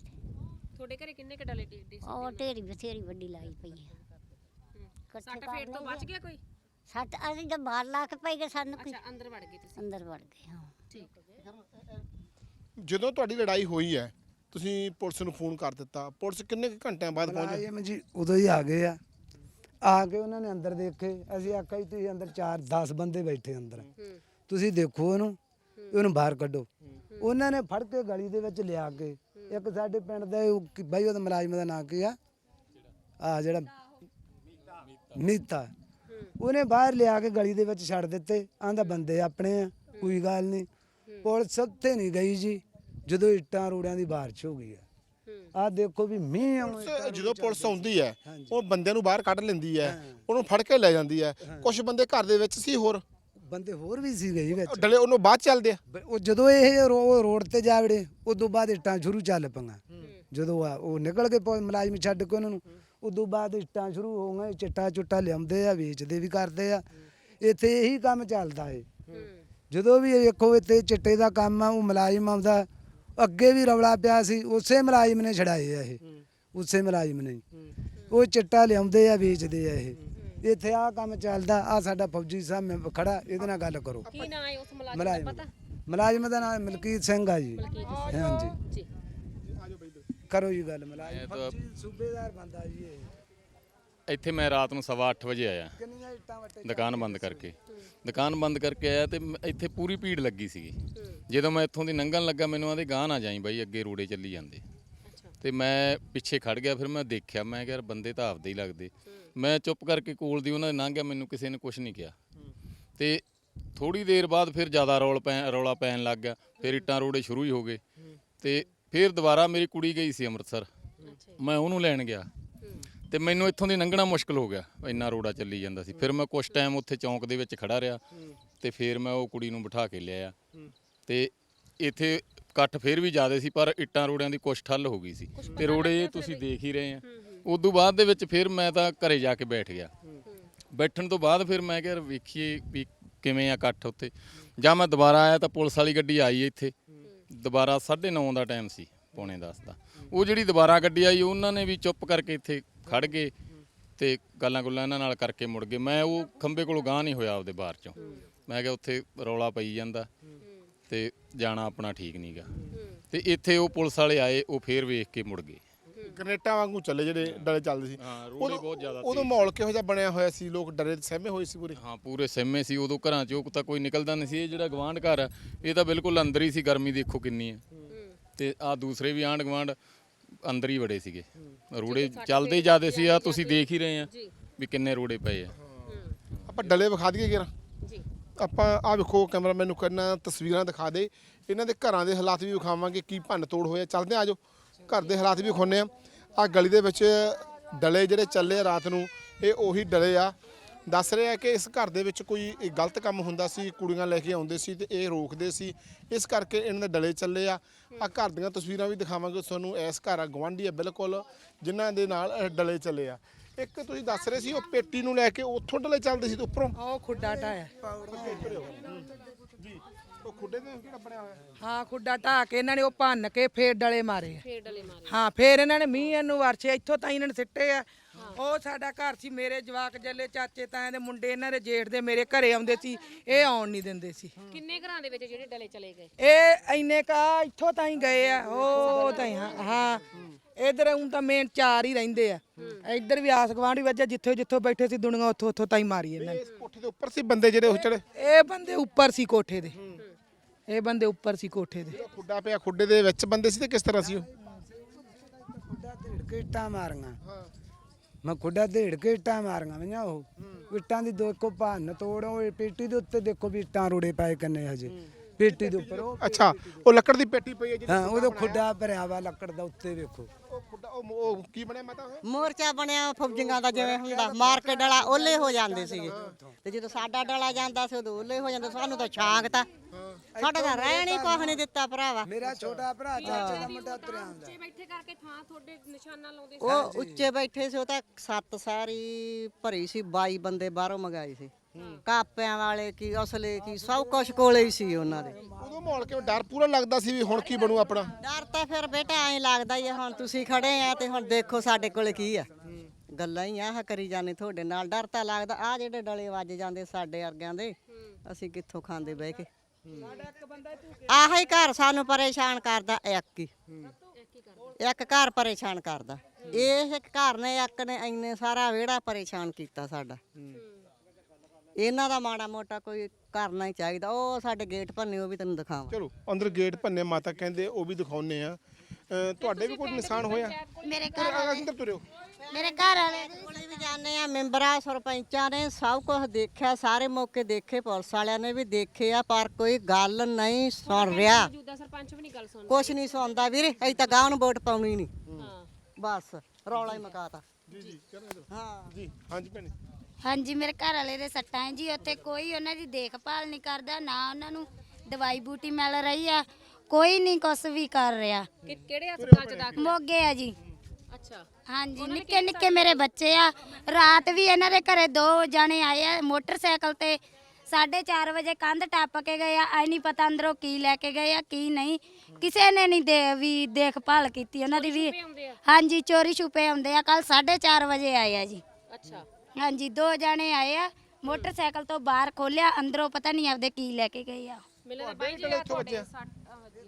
ਤੁਹਾਡੇ ਘਰੇ ਕਿੰਨੇ ਕ ਡਲੇ ਡੇਡੇ ਸੀ? ਉਹ ਢੇਰੀ ਬਥੇਰੀ ਵੱਡੀ ਲਾਈ ਪਈ ਹੈ। ਸੱਟ ਫੇਟ ਤੋਂ ਬਚ ਗਿਆ ਕੋਈ? ਸੱਟ ਅਸੀਂ ਤਾਂ ਬਾਹਰ ਲਾ ਕੇ ਪਈ ਗਏ ਸਾਨੂੰ ਕੀ ਅੱਛਾ ਅੰਦਰ ਵੜ ਗਏ ਤੁਸੀਂ। ਅੰਦਰ ਵੜ ਗਏ ਹਾਂ। ਠੀਕ। ਜਦੋਂ ਤੁਹਾਡੀ ਲੜਾਈ ਹੋਈ ਹੈ ਤੁਸੀਂ ਪੁਲਿਸ ਨੂੰ ਫੋਨ ਕਰ ਦਿੱਤਾ। ਪੁਲਿਸ ਕਿੰਨੇ ਕੁ ਘੰਟਿਆਂ ਬਾਅਦ ਪਹੁੰਚੀ ਮੁਲਾਜ਼ਮ ਜੀ ਉਦੋਂ ਹੀ ਆ ਗਏ ਆ। ਆ ਕੇ ਉਹਨਾਂ ਨੇ ਅੰਦਰ ਦੇਖੇ। ਅਸੀਂ ਆਖਿਆ ਜੀ ਤੁਸੀਂ ਅੰਦਰ 4 10 ਬੰਦੇ ਬੈਠੇ ਅੰਦਰ। ਤੁਸੀਂ ਦੇਖੋ ਇਹਨੂੰ ਇਹਨੂੰ ਬਾਹਰ ਕੱਢੋ। ਉਹਨਾਂ ਨੇ ਫੜ ਕੇ ਗਲੀ ਦੇ ਵਿੱਚ ਲਿਆ ਕੇ ਇੱਕ ਸਾਡੇ ਪਿੰਡ ਦਾ ਉਹ ਕੀ- ਬਾਈ ਉਹਦਾ ਮੁਲਾਜ਼ਮ ਦਾ ਨਾਂ ਕੀ ਆ? ਆ ਜਿਹੜਾ ਮੀਤਾ। ਉਹਨੇ ਬਾਹਰ ਲਿਆ ਕੇ ਗਲੀ ਦੇ ਵਿੱਚ ਛੱਡ ਦਿੱਤੇ। ਆਂਦਾ ਬੰਦੇ ਆਪਣੇ ਆ ਕੋਈ ਗੱਲ ਨਹੀਂ ਪੁਲਿਸ ਉੱਥੇ ਨਹੀਂ ਗਈ ਜੀ ਜਦੋਂ ਇੱਟਾਂ ਰੋੜਿਆਂ ਦੀ ਬਾਰਿਸ਼ ਹੋ ਗਈ ਆ। ਆ ਦੇਖੋ ਵੀ ਮੀਂਹ ਆਉਣ ਪੁਲਿਸ ਜਦੋਂ ਪੁਲਿਸ ਆਉਂਦੀ ਹੈ ਉਹ ਬੰਦਿਆਂ ਨੂੰ ਬਾਹਰ ਕੱਢ ਲੈਂਦੀ ਹੈ। ਉਹਨੂੰ ਫੜ ਕੇ ਲੈ ਜਾਂਦੀ ਹੈ। ਕੁਝ ਬੰਦੇ ਘਰ ਦੇ ਵਿੱਚ ਸੀ ਹੋਰ? ਬੰਦੇ ਹੋਰ ਵੀ ਸੀਗੇ ਜੀ ਵਿੱਚ। ਡਲੇ ਉਹਨੂੰ ਬਾਅਦ ਚੱਲਦੇ ਆ। ਬ- ਉਹ ਜਦੋਂ ਇਹ ਰੋ- ਰੋਡ ਤੇ ਜਾ ਵੜੇ ਉਦੋਂ ਬਾਅਦ ਇੱਟਾਂ ਸ਼ੁਰੂ ਚੱਲ ਪਈਆਂ। ਜਦੋਂ ਆ ਉਹ ਨਿਕਲ ਕੇ ਪੁਲਿਸ ਮੁਲਾਜ਼ਮ ਛੱਡ ਕੇ ਉਹਨਾਂ ਨੂੰ ਉਦੋਂ ਬਾਅਦ ਇੱਟਾਂ ਸ਼ੁਰੂ ਹੋ ਗਈਆਂ ਚਿੱਟਾ ਚੁੱਟਾ ਲਿਆਉਂਦੇ ਆ ਵੇਚਦੇ ਵੀ ਕਰਦੇ ਆ। ਇੱਥੇ ਇਹੀ ਕੰਮ ਚੱਲਦਾ ਏ। ਜਦੋਂ ਵੀ ਇਹ ਵੇਖੋ ਇੱਥੇ ਚਿੱਟੇ ਦਾ ਕੰਮ ਆ ਉਹ ਮੁਲਾਜ਼ਮ ਆਉਂਦਾ। ਅੱਗੇ ਵੀ ਰੌਲਾ ਪਿਆ ਸੀ ਉਸੇ ਮੁਲਾਜ਼ਮ ਨੇ ਛੜਾਏ ਆ ਇਹ। ਉਸੇ ਮੁਲਾਜ਼ਮ ਨੇ। ਉਹ ਚਿੱਟਾ ਲਿਆਉਂਦੇ ਆ ਵੇਚਦੇ ਆ ਇਹ। ਇੱਥੇ ਆ ਕੰਮ ਚੱਲਦਾ ਆ ਸਾਡਾ ਫੌਜੀ ਸਾਹਿਬ ਮੈਂ ਖੜਾ ਇਹਦੇ ਨਾਲ ਗੱਲ ਕਰੋ। ਕੀ ਨਾਂ ਹੈ ਉਸ ਮੁਲਾਜ਼ਮ ਦਾ ਮੁਲਾਜ਼ਮ ਪਤਾ? ਮੁਲਾਜ਼ਮ ਦਾ ਨਾਮ ਮਲਕੀਤ ਸਿੰਘ ਆ ਜੀ। ਹਾਂਜੀ। ਜੀ। ਕਰੋ ਜੀ ਗੱਲ ਮੁਲਾਜ਼ਮ। ਮੈਂ ਤਾਂ- ਫੌਜੀ ਸੂਬੇਦਾਰ ਬੰਦਾ ਜੀ ਇਹ। ਇੱਥੇ ਮੈਂ ਰਾਤ ਨੂੰ ਸਵਾ ਅੱਠ ਵਜੇ ਆਇਆ। ਕਿੰਨੀਆਂ ਇੱਟਾਂ ਵੱਟੇ ਦੁਕਾਨ ਬੰਦ ਕਰਕੇ। ਦੁਕਾਨ ਬੰਦ ਕਰਕੇ ਆਇਆ ਤੇ ਮ- ਇੱਥੇ ਪੂਰੀ ਭੀੜ ਲੱਗੀ ਸੀਗੀ। ਜਦੋਂ ਮੈਂ ਇੱਥੋਂ ਦੀ ਲੰਘਣ ਲੱਗਾ ਮੈਨੂੰ ਆਂਦੇ ਗਾਂ ਨਾ ਜਾਈ ਬਾਈ ਅੱਗੇ ਰੋੜੇ ਚੱਲੀ ਜਾਂਦੇ। ਤੇ ਮੈਂ ਪਿੱਛੇ ਖੜ ਗਿਆ ਫਿਰ ਮੈਂ ਦੇਖਿਆ ਮੈਂ ਕਿਹਾ ਯਾਰ ਬੰਦੇ ਤਾਂ ਆਪਦੇ ਹੀ ਲੱਗਦੇ। ਮੈਂ ਚੁੱਪ ਕਰਕੇ ਕੋਲ ਦੀ ਉਹਨਾਂ ਦੇ ਲੰਘ ਗਿਆ ਮੈਨੂੰ ਕਿਸੇ ਨੇ ਕੁਝ ਨਹੀਂ ਕਿਹਾ। ਤੇ ਥੋੜੀ ਦੇਰ ਬਾਅਦ ਫਿਰ ਜ਼ਿਆਦਾ ਰੌਲ ਪੈ ਰੌਲਾ ਪੈਣ ਲੱਗ ਗਿਆ ਫਿਰ ਇੱਟਾਂ ਰੋੜੇ ਸ਼ੁਰੂ ਹੀ ਹੋ ਗਏ। ਤੇ ਫਿਰ ਦੁਬਾਰਾ ਮੇਰੀ ਕੁੜੀ ਗਈ ਸੀ ਅੰਮ੍ਰਿਤਸਰ। ਮੈਂ ਉਹਨੂੰ ਲੈਣ ਗਿਆ। ਤੇ ਮੈਨੂੰ ਇੱਥੋਂ ਦੀ ਲੰਘਣਾ ਮੁਸ਼ਕਲ ਹੋ ਗਿਆ ਇੰਨਾ ਰੋੜਾ ਚੱਲੀ ਜਾਂਦਾ ਸੀ। ਫਿਰ ਮੈਂ ਕੁਝ ਟਾਈਮ ਉੱਥੇ ਚੌਂਕ ਦੇ ਵਿੱਚ ਖੜਾ ਰਿਹਾ ਤੇ ਫਿਰ ਮੈਂ ਉਹ ਕੁੜੀ ਨੂੰ ਬਿਠਾ ਕੇ ਲਿਆਇਆ। ਤੇ ਇੱਥੇ ਇਕੱਠ ਫਿਰ ਵੀ ਜ਼ਿਆਦਾ ਸੀ ਪਰ ਇੱਟਾਂ ਰੋੜਿਆਂ ਦੀ ਕੁਛ ਠੱਲ ਹੋ ਗਈ ਸੀ। ਤੇ ਰੋੜੇ ਤੁਸੀਂ ਦੇਖ ਹੀ ਰਹੇ ਆ। ਉਦੋਂ ਬਾਅਦ ਦੇ ਵਿੱਚ ਫਿਰ ਮੈਂ ਤਾਂ ਘਰੇ ਜਾ ਕੇ ਬੈਠ ਗਿਆ। ਬੈਠਣ ਤੋਂ ਬਾਅਦ ਫਿਰ ਮੈਂ ਕਿਹਾ ਵੇਖੀਏ ਵੀ ਕਿਵੇਂ ਆ ਇਕੱਠ ਉੱਥੇ। ਜਾਂ ਮੈਂ ਦੁਬਾਰਾ ਆਇਆ ਤਾਂ ਪੁਲਿਸ ਵਾਲੀ ਗੱਡੀ ਆਈ ਇੱਥੇ। ਦੁਬਾਰਾ 9:30 ਦਾ ਟਾਈਮ ਸੀ ਪੌਣੇ 10 ਦਾ। ਉਹ ਜਿਹੜੀ ਦੁਬਾਰਾ ਗੱਡੀ ਆਈ ਉਹਨਾਂ ਨੇ ਵੀ ਚੁੱਪ ਕਰਕੇ ਇੱਥੇ ਖੜ ਗਏ ਤੇ ਗੱਲਾਂ ਗੁੱਲਾਂ ਇਹਨਾਂ ਨਾਲ ਕਰਕੇ ਮੁੜ ਗਏ। ਮੈਂ ਉਹ ਖੰਬੇ ਕੋਲੋਂ ਗਾਂ ਨਹੀਂ ਹੋਇਆ ਆਪਦੇ ਬਾਹਰ ਚੋਂ। ਮੈਂ ਕਿਹਾ ਉੱਥੇ ਰੌਲਾ ਪਈ ਜਾਂਦਾ। ਤੇ ਜਾਣਾ ਆਪਣਾ ਠੀਕ ਨਹੀਂਗਾ ਤੇ ਇੱਥੇ ਉਹ ਪੁਲਿਸ ਵਾਲੇ ਆਏ ਉਹ ਫੇਰ ਵੇਖ ਕੇ ਮੁੜ ਗਏ। ਗ੍ਰਨੇਟਾਂ ਵਾਂਗੂ ਚੱਲੇ ਜਿਹੜੇ ਡਲੇ ਚੱਲਦੇ ਸੀ। ਹਾਂ, ਉਦੋਂ- ਬਹੁਤ ਜ਼ਿਆਦਾ ਉਦੋਂ ਮਾਹੌਲ ਕਿਹੋ ਜਿਹਾ ਬਣਿਆ ਹੋਇਆ ਸੀ? ਲੋਕ ਡਰੇ ਸਹਿਮੇ ਹੋਏ ਸੀ ਪੂਰੇ? ਹਾਂ ਪੂਰੇ ਸਹਿਮੇ ਸੀ। ਉਦੋਂ ਘਰਾਂ ਚੋਂ ਤਾਂ ਕੋਈ ਨਿਕਲਦਾ ਨਹੀਂ ਸੀ। ਇਹ ਜਿਹੜਾ ਗਵਾਂਢ ਘਰ ਆ ਇਹ ਤਾਂ ਬਿਲਕੁਲ ਅੰਦਰ ਹੀ ਸੀ। ਗਰਮੀ ਦੇਖੋ ਕਿੰਨੀ ਹੈ। ਤੇ ਆ ਦੂਸਰੇ ਵੀ ਆਂਢ ਗਵਾਂਢ ਅੰਦਰ ਹੀ ਬੜੇ ਸੀਗੇ। ਰੋੜੇ ਚੱਲਦੇ ਜਿਆਦੇ ਸੀ। ਆ ਤੁਸੀਂ ਦੇਖ ਹੀ ਰਹੇ ਆ ਵੀ ਕਿੰਨੇ ਰੋੜੇ ਪਏ ਆ। ਆਪਾਂ ਡਲੇ ਵਿਖਾ ਦਈਏ ਕਿਰਾ ਆਪਾਂ ਆ ਵੇਖੋ ਕੈਮਰਾਮੈਨ ਨੂੰ ਕਰਨਾ ਤਸਵੀਰਾਂ ਦਿਖਾ ਦੇ। ਇਹਨਾਂ ਦੇ ਘਰਾਂ ਦੇ ਹਾਲਾਤ ਵੀ ਵਿਖਾਵਾਂਗੇ, ਕੀ ਭੰਨ ਤੋੜ ਹੋਇਆ। ਚੱਲਦੇ ਆ ਜਾਓ। ਘਰ ਦੇ ਹਾਲਾਤ ਵੀ ਵਿਖਾਉਂਦੇ ਆ ਆ ਗਲੀ ਦੇ ਵਿੱਚ ਡਲੇ ਜਿਹੜੇ ਚੱਲੇ ਆ ਰਾਤ ਨੂੰ, ਇਹ ਉਹੀ ਡਲੇ ਆ। ਦੱਸ ਰਿਹਾ ਕਿ ਇਸ ਘਰ ਦੇ ਵਿੱਚ ਕੋਈ ਇਹ ਗਲਤ ਕੰਮ ਹੁੰਦਾ ਸੀ, ਕੁੜੀਆਂ ਲੈ ਕੇ ਆਉਂਦੇ ਸੀ ਤੇ ਇਹ ਰੋਕਦੇ ਸੀ। ਇਸ ਕਰਕੇ ਇਹਨਾਂ ਦੇ ਡਲੇ ਚੱਲੇ ਆ। ਆ ਘਰ ਦੀਆਂ ਤਸਵੀਰਾਂ ਵੀ ਦਿਖਾਵਾਂਗੇ ਤੁਹਾਨੂੰ। ਇਸ ਘਰ ਆ ਗਵਾਂਢੀ ਆ ਬਿਲਕੁਲ, ਜਿਨ੍ਹਾਂ ਦੇ ਨਾਲ ਇਹ ਡਲੇ ਚੱਲੇ ਆ। ਇੱਕ ਤੁਸੀਂ ਦੱਸ ਰਹੇ ਸੀ ਉਹ ਪੇਟੀ ਨੂੰ ਲੈ ਕੇ ਉੱਥੋਂ ਡਲੇ ਚੱਲਦੇ ਸੀ ਤੇ ਉੱਪਰੋਂ? ਉਹ ਖੁੱਡਾ ਢਾਇਆ ਜੀ ਉਹ ਖੁੱਡੇ ਦੇ ਕਿਹੜਾ ਬਣਿਆ ਹੋਇਆ? ਹਾਂ ਖੁੱਡਾ ਢਾ ਕੇ ਇਹਨਾਂ ਨੇ ਉਹ ਭੰਨ ਕੇ ਫੇਰ ਡਲੇ ਮਾਰੇ ਆ। ਫੇਰ ਡਲੇ ਮਾਰੇ। ਹਾਂ ਫੇਰ ਇਹਨਾਂ ਨੇ ਮੀਂਹ ਨੂੰ ਵਰਛੇ ਇੱਥੋਂ ਤਾਂ ਇਹਨਾਂ ਨੇ ਸਿੱਟੇ ਆ। ਉਹ ਸਾਡਾ ਘਰ ਸੀ ਮੇਰੇ ਜਵਾਕ ਜੱਲੇ ਚਾਚੇ ਤਾਏ ਦੇ ਮੁੰਡੇ ਇਹਨਾਂ ਦੇ ਜੇਠ ਦੇ ਮੇਰੇ ਘਰੇ ਆਉਂਦੇ ਸੀ ਇਹ ਆਉਣ ਨਹੀਂ ਦਿੰਦੇ ਸੀ। ਕਿੰਨੇ ਘਰਾਂ ਦੇ ਵਿੱਚ ਜਿਹੜੇ ਡਲੇ ਚਲੇ ਗਏ? ਇਹ ਇੰਨੇ ਕਾ ਇੱਥੋਂ ਤਾਂ ਹੀ ਗਏ ਆ ਉਹ ਤਾਂ ਹੀ ਹਾਂ। ਹਾਂ ਇਧਰ ਉਂ ਤਾਂ ਮੇਨ ਚਾਰ ਹੀ ਰਹਿੰਦੇ ਆ। ਇੱਧਰ ਵੀ ਆਸ ਗਵਾਂਢੀ ਵਜਾ ਜਿੱਥੇ ਜਿੱਥੋਂ ਬੈਠੇ ਸੀ ਦੁਨੀਆ ਉੱਥੋਂ ਉੱਥੋਂ ਤਾਂ ਹੀ ਮਾਰੀ ਇਹਨਾਂ ਨੇ। ਇਸ ਕੋਠੇ ਦੇ ਉੱਪਰ ਸੀ ਬੰਦੇ ਜਿਹੜੇ ਉਹ ਚੜੇ? ਇਹ ਬੰਦੇ ਉੱਪਰ ਸੀ ਕੋਠੇ ਦੇ। ਇਹ ਬੰਦੇ ਉੱਪਰ ਸੀ ਕੋਠੇ ਦੇ। ਖੁੱਡਾ ਪਿਆ ਖੁੱਡੇ ਦੇ ਵਿੱਚ ਬੰਦੇ ਸੀ ਤੇ ਕਿਸ ਤਰ੍ਹਾਂ ਸੀ ਉਹ? ਖੁੱਡਾ ਢੇੜ ਕੇ ਇੱਟਾਂ ਮਾਰੀਆਂ ਮੈਂ ਖੁੱਡਾ ਢੇੜ ਕੇ ਇੱਟਾਂ ਮਾਰੀਆਂ ਮਈਆਂ ਉਹ। ਇੱਟਾਂ ਦੀ ਦੋ ਇੱਕੋ ਭੰਨ ਤੋੜ ਪੇਟੀ ਦੇ ਉੱਤੇ ਦੇਖੋ ਵੀ ਇੱਟਾਂ ਰੋੜੇ ਪਏ ਕੰਨੇ ਹਜੇ। ਪੇਟੀ ਦੇ ਉੱਪਰ ਉਹ ਅੱਛਾ ਉਹ ਲੱਕੜ ਦੀ ਪੇਟੀ ਪਈ ਹੈ ਜਿਹੜੀ ਹਾਂ ਉਹਦਾ ਖੁੱਡਾ ਭਰਿਆ ਵਾ ਲੱਕੜ ਦਾ ਉੱਤੇ ਵੇਖੋ। ਉਹ ਖੁੱਡਾ ਉਹ ਉਹ ਕੀ ਬਣਿਆ ਮਾਤਾ ਉਹ? ਮੋਰਚਾ ਬਣਿਆ ਫੌਜੀਆਂ ਦਾ ਜਿਵੇਂ ਹੁੰਦਾ ਮਾਰ ਕੇ ਡਲਾ ਓਲੇ ਹੋ ਜਾਂਦੇ ਸੀਗੇ। ਤੇ ਜਦੋਂ ਸਾਡਾ ਡਲਾ ਜਾਂਦਾ ਸੀ ਉਦੋਂ ਓਲੇ ਹੋ ਜਾਂਦੇ ਸਾਨੂੰ ਤਾਂ ਛਾਂਗ ਤਾਂ। ਸਾਡਾ ਤਾਂ ਰਹਿਣ ਹੀ ਕੁਛ ਨਹੀਂ ਦਿੱਤਾ ਭਰਾਵਾ। ਮੇਰਾ ਛੋਟਾ ਭਰਾ ਚਾਚੇ ਦਾ ਮੁੰਡਾ ਤੁਰਿਆ ਆਉਂਦਾ ਉੱਚੇ ਬੈਠੇ ਕਰਕੇ ਥਾਂ ਤੁਹਾਡੇ ਨਿਸ਼ਾਨਾ ਲਾਉਂਦੇ ਉਹ ਉੱਚੇ ਬੈਠੇ ਸੀ ਉਹ ਤਾਂ ਸੱਤ ਸਾਰੀ ਭਰੀ ਸੀ 22 ਬੰਦੇ ਬਾਹਰੋਂ ਮੰਗਾਏ ਸੀ। ਕਾਪਿਆਂ ਵਾਲੇ ਕੀ ਅਸਲੇ ਕੀ ਸਭ ਕੁਝ ਕੋਲੇ ਹੀ ਸੀ ਉਹਨਾਂ ਦੇ। ਉਦੋਂ ਮਾਹੌਲ ਕਿਵੇਂ? ਡਰ ਪੂਰਾ ਲੱਗਦਾ ਸੀ ਵੀ ਹੁਣ ਕੀ ਬਣੂ ਆਪਣਾ? ਡਰ ਤਾਂ ਫਿਰ ਬੇਟਾ ਐਂ ਲੱਗਦਾ ਹੀ ਆ ਹੁਣ ਤੁਸੀਂ ਖੜੇ ਆ ਤੇ ਹੁਣ ਦੇਖੋ ਸਾਡੇ ਕੋਲੇ ਕੀ ਆ। ਗੱਲਾਂ ਹੀ ਆਹ ਕਰੀ ਜਾਂਦੇ ਤੁਹਾਡੇ ਨਾਲ ਡਰ ਤਾਂ ਲੱਗਦਾ ਆ ਜਿਹੜੇ ਡਲੇ ਵੱਜ ਜਾਂਦੇ ਸਾਡੇ ਵਰਗਿਆਂ ਦੇ ਅਸੀਂ ਕਿੱਥੋਂ ਖਾਂਦੇ ਬਹਿ ਕੇ। ਆਹੀ ਘਰ ਸਾਨੂੰ ਪਰੇਸ਼ਾਨ ਕਰਦਾ ਇੱਕ ਹੀ। ਇੱਕ ਘਰ ਪਰੇਸ਼ਾਨ ਕਰਦਾ। ਇਹ ਇੱਕ ਘਰ ਨੇ ਇੱਕ ਨੇ ਇੰਨੇ ਸਾਰਾ ਵਿਹੜਾ ਪਰੇਸ਼ਾਨ ਕੀਤਾ ਸਾਡਾ। ਇਹਨਾਂ ਦਾ ਮਾੜਾ ਮੋਟਾ ਕੋਈ ਕਰਨਾ ਹੀ ਚਾਹੀਦਾ ਉਹ ਸਾਡੇ ਗੇਟ ਭੰਨੇ ਉਹ ਵੀ ਤੈਨੂੰ ਦਿਖਾਵਾਂ। ਚਲੋ ਅੰਦਰ ਗੇਟ ਭੰਨੇ ਮਾਤਾ ਕਹਿੰਦੇ ਉਹ ਵੀ ਦਿਖਾਉਨੇ ਆ ਤੁਹਾਡੇ ਵੀ ਕੋਈ ਨਿਸ਼ਾਨ ਹੋਇਆ? ਮੇਰੇ ਤੁਰੇ ਆ ਕਿੱਧਰ ਤੁਰਿਓ ਮੇਰੇ ਘਰ ਵਾਲੇ ਕੋਲੇ ਵੀ ਜਾਂਦੇ ਆ ਮੈਂਬਰਾਂ ਸਰਪੰਚਾਂ ਨੇ ਸਭ ਕੁਝ ਦੇਖਿਆ ਸਾਰੇ ਮੌਕੇ ਦੇਖੇ ਪੁਲਿਸ ਵਾਲਿਆਂ ਨੇ ਵੀ ਦੇਖੇ ਆ ਪਰ ਕੋਈ ਗੱਲ ਨਹੀਂ ਸੁਣ ਰਿਹਾ। ਮੌਜੂਦਾ ਸਰਪੰਚ ਵੀ ਨਹੀਂ ਗੱਲ ਸੁਣ ਕੁਛ ਨਹੀਂ ਸੁਣਦਾ ਵੀਰੇ ਅਸੀਂ ਤਾਂ ਗਾਂ ਨੂੰ ਵੋਟ ਪਾਉਣੀ ਨਹੀਂ। ਹਾਂ। ਬਸ ਰੌਲਾ ਹੀ ਮਕਾਤਾ। ਜੀ ਜੀ ਹਾਂ। ਜੀ ਹਾਂਜੀ ਭੈਣੇ। ਹਾਂਜੀ ਮੇਰੇ ਘਰ ਵਾਲੇ ਦੇ ਸੱਟਾਂ ਹੈ ਜੀ ਉੱਥੇ ਕੋਈ ਉਹਨਾਂ ਦੀ ਦੇਖਭਾਲ ਨਹੀਂ ਕਰਦਾ ਨਾ ਉਹਨਾਂ ਨੂੰ ਦਵਾਈ ਬੂਟੀ ਮਿਲ ਰਹੀ ਆ ਕੋਈ ਨਹੀਂ ਕੁਛ ਵੀ ਕਰ ਰਿਹਾ। ਕਿ ਕਿਹੜੇ ਹਸਪਤਾਲ ਚ ਦਾਖਲ ਮੋਗੇ ਆ ਜੀ। ਅੱਛਾ। ਹਾਂਜੀ ਨਿੱਕੇ ਨਿੱਕੇ ਮੇਰੇ ਬੱਚੇ ਆ। ਰਾਤ ਵੀ ਇਹਨਾਂ ਦੇ ਘਰੇ ਦੋ ਜਾਣੇ ਆਏ ਆ ਮੋਟਰਸਾਈਕਲ ਤੇ 4:30 ਵਜੇ ਕੰਧ ਟੱਪ ਕੇ ਗਏ ਆ ਐ ਨਹੀਂ ਪਤਾ ਅੰਦਰੋਂ ਕੀ ਲੈ ਕੇ ਗਏ ਆ ਕੀ ਨਹੀਂ। ਕਿਸੇ ਨੇ ਨਹੀਂ ਦੇ ਵੀ ਦੇਖਭਾਲ ਕੀਤੀ ਉਹਨਾਂ ਦੀ ਵੀ। ਹਾਂਜੀ ਚੋਰੀ ਛੁਪੇ ਆਉਂਦੇ ਆ ਕੱਲ 4:30 ਵਜੇ ਆਏ ਆ ਜੀ। ਅੱਛਾ। ਹਾਂਜੀ ਦੋ ਜਾਣੇ ਆਏ ਆ ਮੋਟਰਸਾਈਕਲ ਤੋਂ ਬਾਹਰ ਖੋਲਿਆ ਅੰਦਰੋਂ ਪਤਾ ਨਹੀਂ ਆਪਦੇ ਕੀ ਲੈ ਕੇ ਗਏ ਆ ਮਿਲਦਾ ਬਾਈ ਜੀ ਕਿਹੜੇ ਇੱਥੋਂ ਤੁਹਾਡੇ ਬੱਚੇ ਆ? ਸੱਟ ਆ ਵੱਜੀ।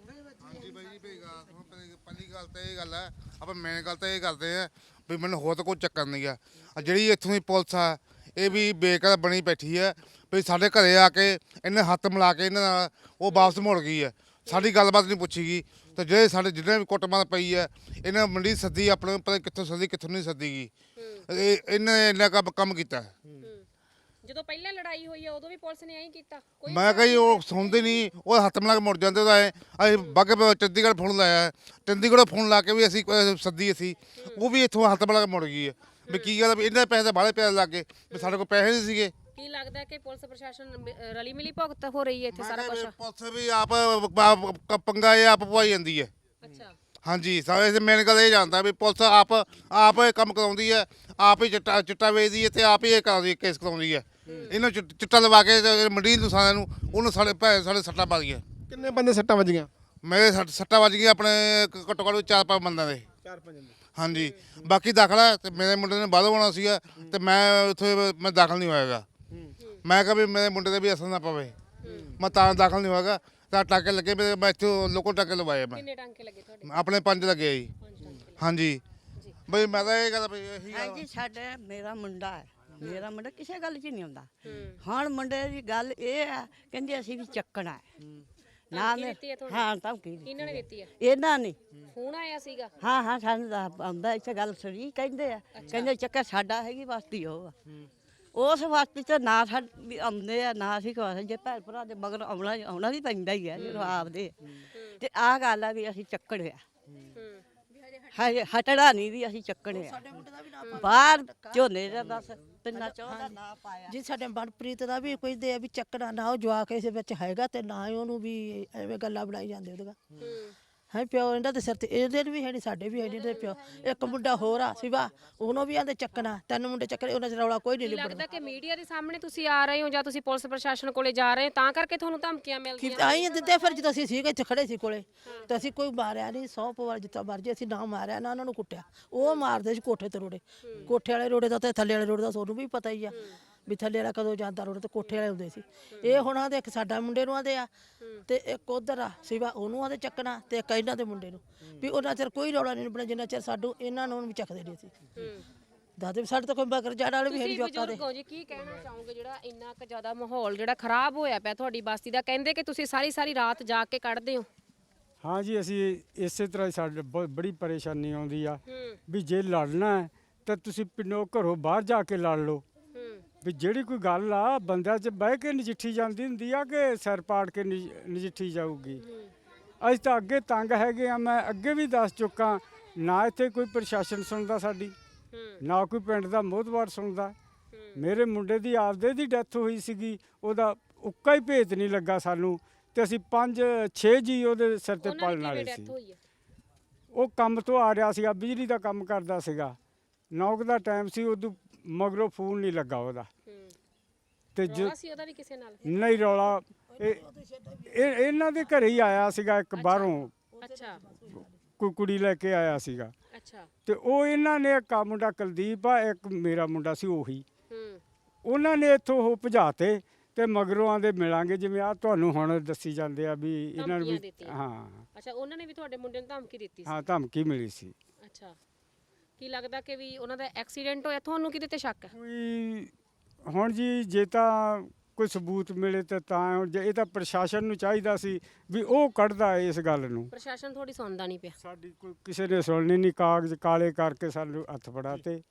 ਹਾਂਜੀ ਬਾਈ ਜੀ ਭਈ ਗੱਲ ਸੁਣੋ, ਪਹਿਲੀ- ਪਹਿਲੀ ਗੱਲ ਤਾਂ ਇਹ ਗੱਲ ਹੈ ਆਪਾਂ ਮੇਨ ਗੱਲ ਤਾਂ ਇਹ ਕਰਦੇ ਆ ਵੀ ਮੈਨੂੰ ਹੋਰ ਤਾਂ ਕੋਈ ਚੱਕਰ ਨਹੀਂ ਆ ਆ ਜਿਹੜੀ ਇੱਥੋਂ ਦੀ ਪੁਲਿਸ ਆ ਇਹ ਵੀ ਬੇਕਾਰ ਬਣੀ ਬੈਠੀ ਹੈ ਵੀ ਸਾਡੇ ਘਰੇ ਆ ਕੇ ਇਹਨੇ ਹੱਥ ਮਿਲਾ ਕੇ ਇਹਨਾਂ ਨਾਲ ਉਹ ਵਾਪਸ ਮੁੜ ਗਈ ਹੈ ਸਾਡੀ ਗੱਲਬਾਤ ਨਹੀਂ ਪੁੱਛੀ ਗਈ ਤੇ ਜਿਹੜੇ ਸਾਡੇ ਜਿੰਨੇ ਵੀ ਕੁੱਟਮਾਰ ਪਈ ਹੈ ਇਹਨਾਂ ਮੰਡੀ ਸੱਦੀ ਆਪਣੇ ਪਤਾ ਨੀ ਕਿੱਥੋਂ ਸੱਦੀ ਕਿੱਥੋਂ ਨਹੀਂ ਸੱਦੀ ਗਈ ਇਹ ਇਹਨੇ ਇੰਨਾ ਕੰਮ ਕੰਮ ਕੀਤਾ। ਜਦੋਂ ਪਹਿਲਾਂ ਲੜਾਈ ਹੋਈ ਆ ਉਦੋਂ ਵੀ ਪੁਲਿਸ ਨੇ ਐਂ ਕੀਤਾ। ਕੋਈ ਮੈਂ ਕਹੀ ਉਹ ਸੁਣਦੇ ਨਹੀਂ ਉਹ ਹੱਥ ਮਿਲਾ ਕੇ ਮੁੜ ਜਾਂਦੇ ਉਹਦਾ ਐਂ। ਅਸੀਂ ਬਾਗੇ ਚੰਡੀਗੜ੍ਹ ਫੋਨ ਲਾਇਆ। ਚੰਡੀਗੜ੍ਹ ਫੋਨ ਲਾ ਕੇ ਵੀ ਅਸੀਂ ਸੱਦੀ ਅਸੀਂ। ਉਹ ਵੀ ਇੱਥੋਂ ਹੱਥ ਮਿਲਾ ਕੇ ਮੁੜ ਗਈ ਹੈ ਵੀ ਕੀ ਗੱਲ ਆ ਵੀ ਇਹਨਾਂ ਦੇ ਪੈਸੇ ਤਾਂ ਬਾਹਲੇ ਪੈਸੇ ਲੱਗ ਗਏ। ਵੀ ਸਾਡੇ ਕੋਲ ਪੈਸੇ ਨਹੀਂ ਸੀਗੇ। ਕੀ ਲੱਗਦਾ ਕਿ ਪੁਲਿਸ ਪ੍ਰਸ਼ਾਸਨ ਮ- ਅ, ਰਲੀ ਮਿਲੀ ਭੁਗਤ ਹੋ ਰਹੀ ਹੈ ਇੱਥੇ ਸਾਰਾ ਕੁਝ ਪੁਲਿਸ ਵੀ ਆਪ ਆਪ ਪੰਗਾ ਇਹ ਆਪ ਪਵਾਈ ਜਾਂਦੀ ਹੈ। ਅੱਛਾ। ਹਾਂਜੀ ਸਾਰੇ ਮੇਨ ਗੱਲ ਇਹ ਜਾਣਦਾ ਵੀ ਪੁਲਿਸ ਆਪ ਆਪ ਇਹ ਕੰਮ ਕਰਾਉਂਦੀ ਹੈ ਆਪ ਹੀ ਚਿੱਟਾ ਚਿੱਟਾ ਵੇਚਦੀ ਹੈ ਤੇ ਆਪ ਹੀ ਇਹ ਕਰਾਉਂਦੀ ਕੇਸ ਕਰਾਉਂਦੀ ਹੈ। ਇਹਨਾਂ ਚਿ- ਚਿੱਟਾ ਲਵਾ ਕੇ ਤੇ ਮੰਡੀ ਨੂੰ ਸਾਰਿਆਂ ਨੂੰ ਉਹਨੂੰ ਸਾਡੇ ਭੈ ਸਾਡੇ ਸੱਟਾਂ ਪਾ ਗਈਆਂ। ਕਿੰਨੇ ਬੰਦੇ ਸੱਟਾਂ ਵੱਜੀਆਂ? ਮੇਰੇ ਸੱਟ- ਸੱਟਾਂ ਵੱਜ ਗਈਆਂ ਆਪਣੇ ਘੱਟੋ ਘੱਟ ਚਾਰ ਪੰਜ ਬੰਦਿਆਂ ਦੇ। ਚਾਰ ਪੰਜ ਬੰਦੇ। ਹਾਂਜੀ ਬਾਕੀ ਦਾਖਲਾ ਤੇ ਮੇਰੇ ਮੁੰਡੇ ਨੇ ਬਾਹਰੋਂ ਆਉਣਾ ਸੀਗਾ ਤੇ ਮੈਂ ਉੱਥੇ ਮੈਂ ਦਾਖਲ ਨਹੀਂ ਹੋਇਆਗਾ ਮੈਂ ਕਿਹਾ ਵੀ ਮੇਰੇ ਮੁੰਡੇ ਤੇ ਵੀ ਅਸਰ ਨਾ ਪਵੇ। ਮੈਂ ਤਾਂ ਦਾਖਲ ਨਹੀਂ ਹੋਇਆਗਾ ਤਾਂ ਟਾਕੇ ਲੱਗੇ ਮੇਰੇ ਮੈਂ ਇੱਥੇ ਲੋਕਲ ਟਾਕੇ ਲਵਾਏ ਮੈਂ। ਕਿੰਨੇ ਟਾਂਕੇ ਲੱਗੇ ਤੁਹਾਡੇ? ਆਪਣੇ ਪੰਜ ਲੱਗੇ ਜੀ। ਹਾਂਜੀ। ਬਈ ਮੈਂ ਤਾਂ ਇਹ ਕਹਿੰਦਾ ਵੀ ਇਹੀ ਗੱਲ- ਹਾਂਜੀ ਸਾਡੇ ਮੇਰਾ ਮੁੰਡਾ ਹੈ। ਮੇਰਾ ਮੁੰਡਾ ਕਿਸੇ ਗੱਲ 'ਚ ਨਹੀਂ ਆਉਂਦਾ। ਹੁਣ ਮੁੰਡੇ ਦੀ ਗੱਲ ਇਹ ਹੈ ਕਹਿੰਦੇ ਅਸੀਂ ਵੀ ਚੱਕਣਾ ਹੈ। ਨਾ ਧਮਕੀ ਮੈਂ ਦਿੱਤੀ ਹੈ ਤੁਹਾਨੂੰ? ਹਾਂ ਧਮਕੀ ਦਿੱਤੀ। ਕਿਹਨਾਂ ਨੇ ਦਿੱਤੀ ਹੈ? ਇਹਨਾਂ ਨੇ। ਫੋਨ ਆਇਆ ਸੀਗਾ? ਹਾਂ ਹਾਂ ਸਾਨੂੰ ਤਾਂ ਆਉਂਦਾ ਇੱਥੇ ਗੱਲ ਸੁਣੀ ਕਹਿੰਦੇ ਆ। ਕਹਿੰਦੇ ਚੱਕਰ ਸਾਡਾ ਹੈਗੀ ਬਸਤੀ ਉਹ ਆ। ਉਸ ਵਕਤ ਚ ਨਾ ਸਾਡੇ ਆਉਂਦੇ ਆ ਨਾ ਅਸੀਂ ਕੋਈ ਜੇ ਭੈਣ ਭਰਾ ਦੇ ਮਗਰ ਆਉਣਾ ਆਉਣਾ ਵੀ ਪੈਂਦਾ ਹੀ ਆ ਜਦੋਂ ਆਪਦੇ। ਤੇ ਆਹ ਗੱਲ ਆ ਵੀ ਅਸੀਂ ਚੱਕਣੇ ਆ। ਹਜੇ ਹਟੜਾ ਨਹੀਂ ਵੀ ਅਸੀਂ ਚੱਕਣੇ ਆ। ਬਾਹਰ ਝੋਨੇ ਦਾ ਬਸ ਤਿੰਨਾ ਚੌਂ ਦਾ ਨਾ ਪਾਇਆ। ਜੀ ਸਾਡੇ ਮਨਪ੍ਰੀਤ ਦਾ ਵੀ ਕੋਈ ਦੇ ਵੀ ਚੱਕਣਾ ਨਾ ਉਹ ਜਵਾਕ ਇਸ ਵਿੱਚ ਹੈਗਾ ਤੇ ਨਾ ਹੀ ਉਹਨੂੰ ਵੀ ਐਵੇਂ ਗੱਲਾਂ ਬਣਾਈ ਜਾਂਦੇ ਉਹਦਾ ਹੈ ਪਿਓ ਇਹਨਾਂ ਦੇ ਸਿਰ ਤੇ ਇਹਦੇ ਵੀ ਹੈ ਨਹੀਂ ਸਾਡੇ ਵੀ ਹੈ ਨਹੀਂ ਇਹਦੇ ਪਿਓ। ਇੱਕ ਮੁੰਡਾ ਹੋਰ ਆ ਸਿਵਾ ਉਹਨੂੰ ਵੀ ਆਂਦੇ ਚੱਕਣਾ ਤਿੰਨ ਮੁੰਡੇ ਚੱਕਣੇ ਉਹਨਾਂ ਚ ਰੌਲਾ ਕੋਈ ਨਹੀਂ ਲਿਬੜਦਾ। ਲੱਗਦਾ ਕਿ ਮੀਡੀਆ ਦੇ ਸਾਹਮਣੇ ਤੁਸੀਂ ਆ ਰਹੇ ਹੋ ਜਾਂ ਤੁਸੀਂ ਪੁਲਿਸ ਪ੍ਰਸ਼ਾਸਨ ਕੋਲੇ ਜਾ ਰਹੇ ਹੋ ਤਾਂ ਕਰਕੇ ਤੁਹਾਨੂੰ ਧਮਕੀਆਂ ਕਿ ਮਿਲਦੀਆਂ ਆਈ ਦਿੰਦੇ ਫਿਰ ਜਦੋਂ ਅਸੀਂ ਸੀਗੇ ਇੱਥੇ ਖੜੇ ਸੀ ਕੋਲੇ ਤੇ ਅਸੀਂ ਕੋਈ ਮਾਰਿਆ ਨਹੀਂ ਸੌ ਪਵਾਰ ਜਿੱਤਾ ਮਰਜ਼ੀ ਅਸੀਂ ਨਾ ਮਾਰਿਆ ਨਾ ਉਹਨਾਂ ਨੂੰ ਕੁੱਟਿਆ। ਉਹ ਮਾਰਦੇ ਸੀ ਕੋਠੇ ਤੇ ਰੋੜੇ। ਕੋਠੇ ਵਾਲੇ ਰੋੜੇ ਦਾ ਤੇ ਥੱਲੇ ਵਾਲੇ ਰੋੜੇ ਦਾ ਤੁਹਾਨੂੰ ਵੀ ਪਤਾ ਹੀ ਆ। ਵੀ ਥੱਲੇ ਵਾਲਾ ਕਦੋਂ ਜਾਂਦਾ ਰੋੜੇ ਤੇ ਕੋਠੇ ਵਾਲੇ ਹੁੰਦੇ ਸੀ। ਇਹ ਹੁਣ ਆਦੇ ਇੱਕ ਸਾਡਾ ਮੁੰਡੇ ਨੂੰ ਆਦੇ ਆ ਤੇ ਇੱਕ ਉਧਰ ਆ ਸਿਵਾ ਉਹਨੂੰ ਆਦੇ ਚੱਕਣਾ ਤੇ ਇੱਕ ਇਹਨਾਂ ਦੇ ਮੁੰਡੇ ਨੂੰ ਵੀ ਉਹਨਾਂ ਚਿਰ ਕੋਈ ਰੌਲਾ ਨਹੀਂ ਬਣਾ ਜਿੰਨਾ ਚਿਰ ਸਾਡੂ ਇਹਨਾਂ ਨੂੰ ਵੀ ਚੱਕਦੇ ਨਹੀਂ ਸੀ ਦਾਦੇ ਵੀ ਸਾਡੇ ਤਾਂ ਕੋਈ ਮਗਰ ਜਾਣ ਵਾਲੇ ਵੀ ਹੈ ਨਹੀਂ ਜੋਕਾਂ ਦੇ। ਜੀ ਕੀ ਕਹਿਣਾ ਚਾਹੋਗੇ ਜਿਹੜਾ ਇੰਨਾ ਕੁ ਜ਼ਿਆਦਾ ਮਾਹੌਲ ਜਿਹੜਾ ਖਰਾਬ ਹੋਇਆ ਪਿਆ ਤੁਹਾਡੀ ਬਸਤੀ ਦਾ? ਕਹਿੰਦੇ ਕਿ ਤੁਸੀਂ ਸਾਰੀ ਸਾਰੀ ਰਾਤ ਜਾਗ ਕੇ ਕੱਢਦੇ ਹੋ। ਹਾਂ ਜੀ ਅਸੀਂ ਇਸੇ ਤਰ੍ਹਾਂ ਹੀ ਸਾਡੇ ਬਹੁਤ ਬੜੀ ਪਰੇਸ਼ਾਨੀ ਆਉਂਦੀ ਆ ਵੀ ਜੇ ਲੜਨਾ ਹੈ ਤਾਂ ਤੁਸੀਂ ਪਿੰਡੋਂ ਘਰੋਂ ਬਾਹਰ ਜਾ ਕੇ ਲੜ ਲਓ। ਵੀ ਜਿਹੜੀ ਕੋਈ ਗੱਲ ਆ ਬੰਦਿਆਂ 'ਚ ਬਹਿ ਕੇ ਨਜਿੱਠੀ ਜਾਂਦੀ ਹੁੰਦੀ ਆ ਕਿ ਸਿਰ ਪਾੜ ਕੇ ਨਜ- ਨਜਿੱਠੀ ਜਾਊਗੀ। ਅਸੀਂ ਤਾਂ ਅੱਗੇ ਤੰਗ ਹੈਗੇ ਆ ਮੈਂ ਅੱਗੇ ਵੀ ਦੱਸ ਚੁੱਕਾ ਨਾ ਇੱਥੇ ਕੋਈ ਪ੍ਰਸ਼ਾਸਨ ਸੁਣਦਾ ਸਾਡੀ ਨਾ ਕੋਈ ਪਿੰਡ ਦਾ ਮੋਹਤਵਾਰ ਸੁਣਦਾ। ਮੇਰੇ ਮੁੰਡੇ ਦੀ ਆਪਦੇ ਦੀ ਡੈਥ ਹੋਈ ਸੀਗੀ ਉਹਦਾ ਉੱਕਾ ਹੀ ਭੇਤ ਨਹੀਂ ਲੱਗਾ ਸਾਨੂੰ ਤੇ ਅਸੀਂ 5 6 ਜੀ ਉਹਦੇ ਸਿਰ ਤੇ ਪਾਲਣ ਵਾਲੇ ਸੀ। ਹੋਈ ਹੈ ਉਹ ਕੰਮ ਤੋਂ ਆ ਰਿਹਾ ਸੀਗਾ ਬਿਜਲੀ ਦਾ ਕੰਮ ਕਰਦਾ ਸੀਗਾ। ਨੌਕ ਦਾ ਟਾਈਮ ਸੀ ਉਦੋਂ ਮਗਰੋਂ ਫੋਨ ਨਹੀਂ ਲੱਗਾ ਉਹਦਾ। ਤੇ ਜ- ਰੌਲਾ ਸੀ ਉਹਦਾ ਵੀ ਕਿਸੇ ਨਾਲ? ਨਹੀਂ ਰੌਲਾ ਇਹ ਇਹ- ਇਹਨਾਂ ਦੇ ਘਰੇ ਹੀ ਆਇਆ ਸੀਗਾ ਇੱਕ ਬਾਹਰੋਂ। ਅੱਛਾ। ਕੋਈ ਕੁੜੀ ਲੈ ਕੇ ਆਇਆ ਸੀਗਾ। ਅੱਛਾ। ਤੇ ਉਹ ਇਹਨਾਂ ਨੇ ਇੱਕ ਆ ਮੁੰਡਾ ਕੁਲਦੀਪ ਆ ਇੱਕ ਮੇਰਾ ਮੁੰਡਾ ਸੀ ਉਹੀ। ਹੂੰ। ਉਹਨਾਂ ਨੇ ਇੱਥੋਂ ਉਹ ਭਜਾਤੇ ਤੇ ਮਗਰੋਂ ਆਂਦੇ ਮਿਲਾਂਗੇ ਜਿਵੇਂ ਆ ਤੁਹਾਨੂੰ ਹੁਣ ਦੱਸੀ ਜਾਂਦੇ ਆ ਵੀ ਇਹਨਾਂ ਨੂੰ ਧਮਕੀਆਂ ਵੀ ਦਿੱਤੀਆਂ। ਹਾਂ। ਅੱਛਾ ਉਹਨਾਂ ਨੇ ਵੀ ਤੁਹਾਡੇ ਮੁੰਡੇ ਨੂੰ ਧਮਕੀ ਦਿੱਤੀ ਸੀ? ਹਾਂ ਧਮਕੀ ਮਿਲੀ ਸੀ। ਅੱਛਾ। ਕੀ ਲੱਗਦਾ ਕਿ ਵੀ ਉਹਨਾਂ ਦਾ ਐਕਸੀਡੈਂਟ ਹੋਇਆ? ਤੁਹਾਨੂੰ ਕਿਹਦੇ ਤੇ ਸ਼ੱਕ ਹੈ? ਕੋਈ ਹੁਣ ਜੀ ਜੇ ਤਾਂ ਕੋਈ ਸਬੂਤ ਮਿਲੇ ਤੇ ਤਾਂ ਜੇ ਇਹ ਤਾਂ ਪ੍ਰਸ਼ਾਸਨ ਨੂੰ ਚਾਹੀਦਾ ਸੀ ਵੀ ਉਹ ਕੱਢਦਾ ਇਸ ਗੱਲ ਨੂੰ। ਪ੍ਰਸ਼ਾਸਨ ਥੋੜੀ ਸੁਣਦਾ ਨਹੀਂ ਪਿਆ। ਸਾਡੀ ਕੋਈ ਕਿਸੇ ਨੇ ਸੁਣਨੀ ਨਹੀਂ ਕਾਗਜ਼ ਕਾਲੇ ਕਰਕੇ ਸਾਨੂੰ ਹੱਥ ਫੜਾਤੇ।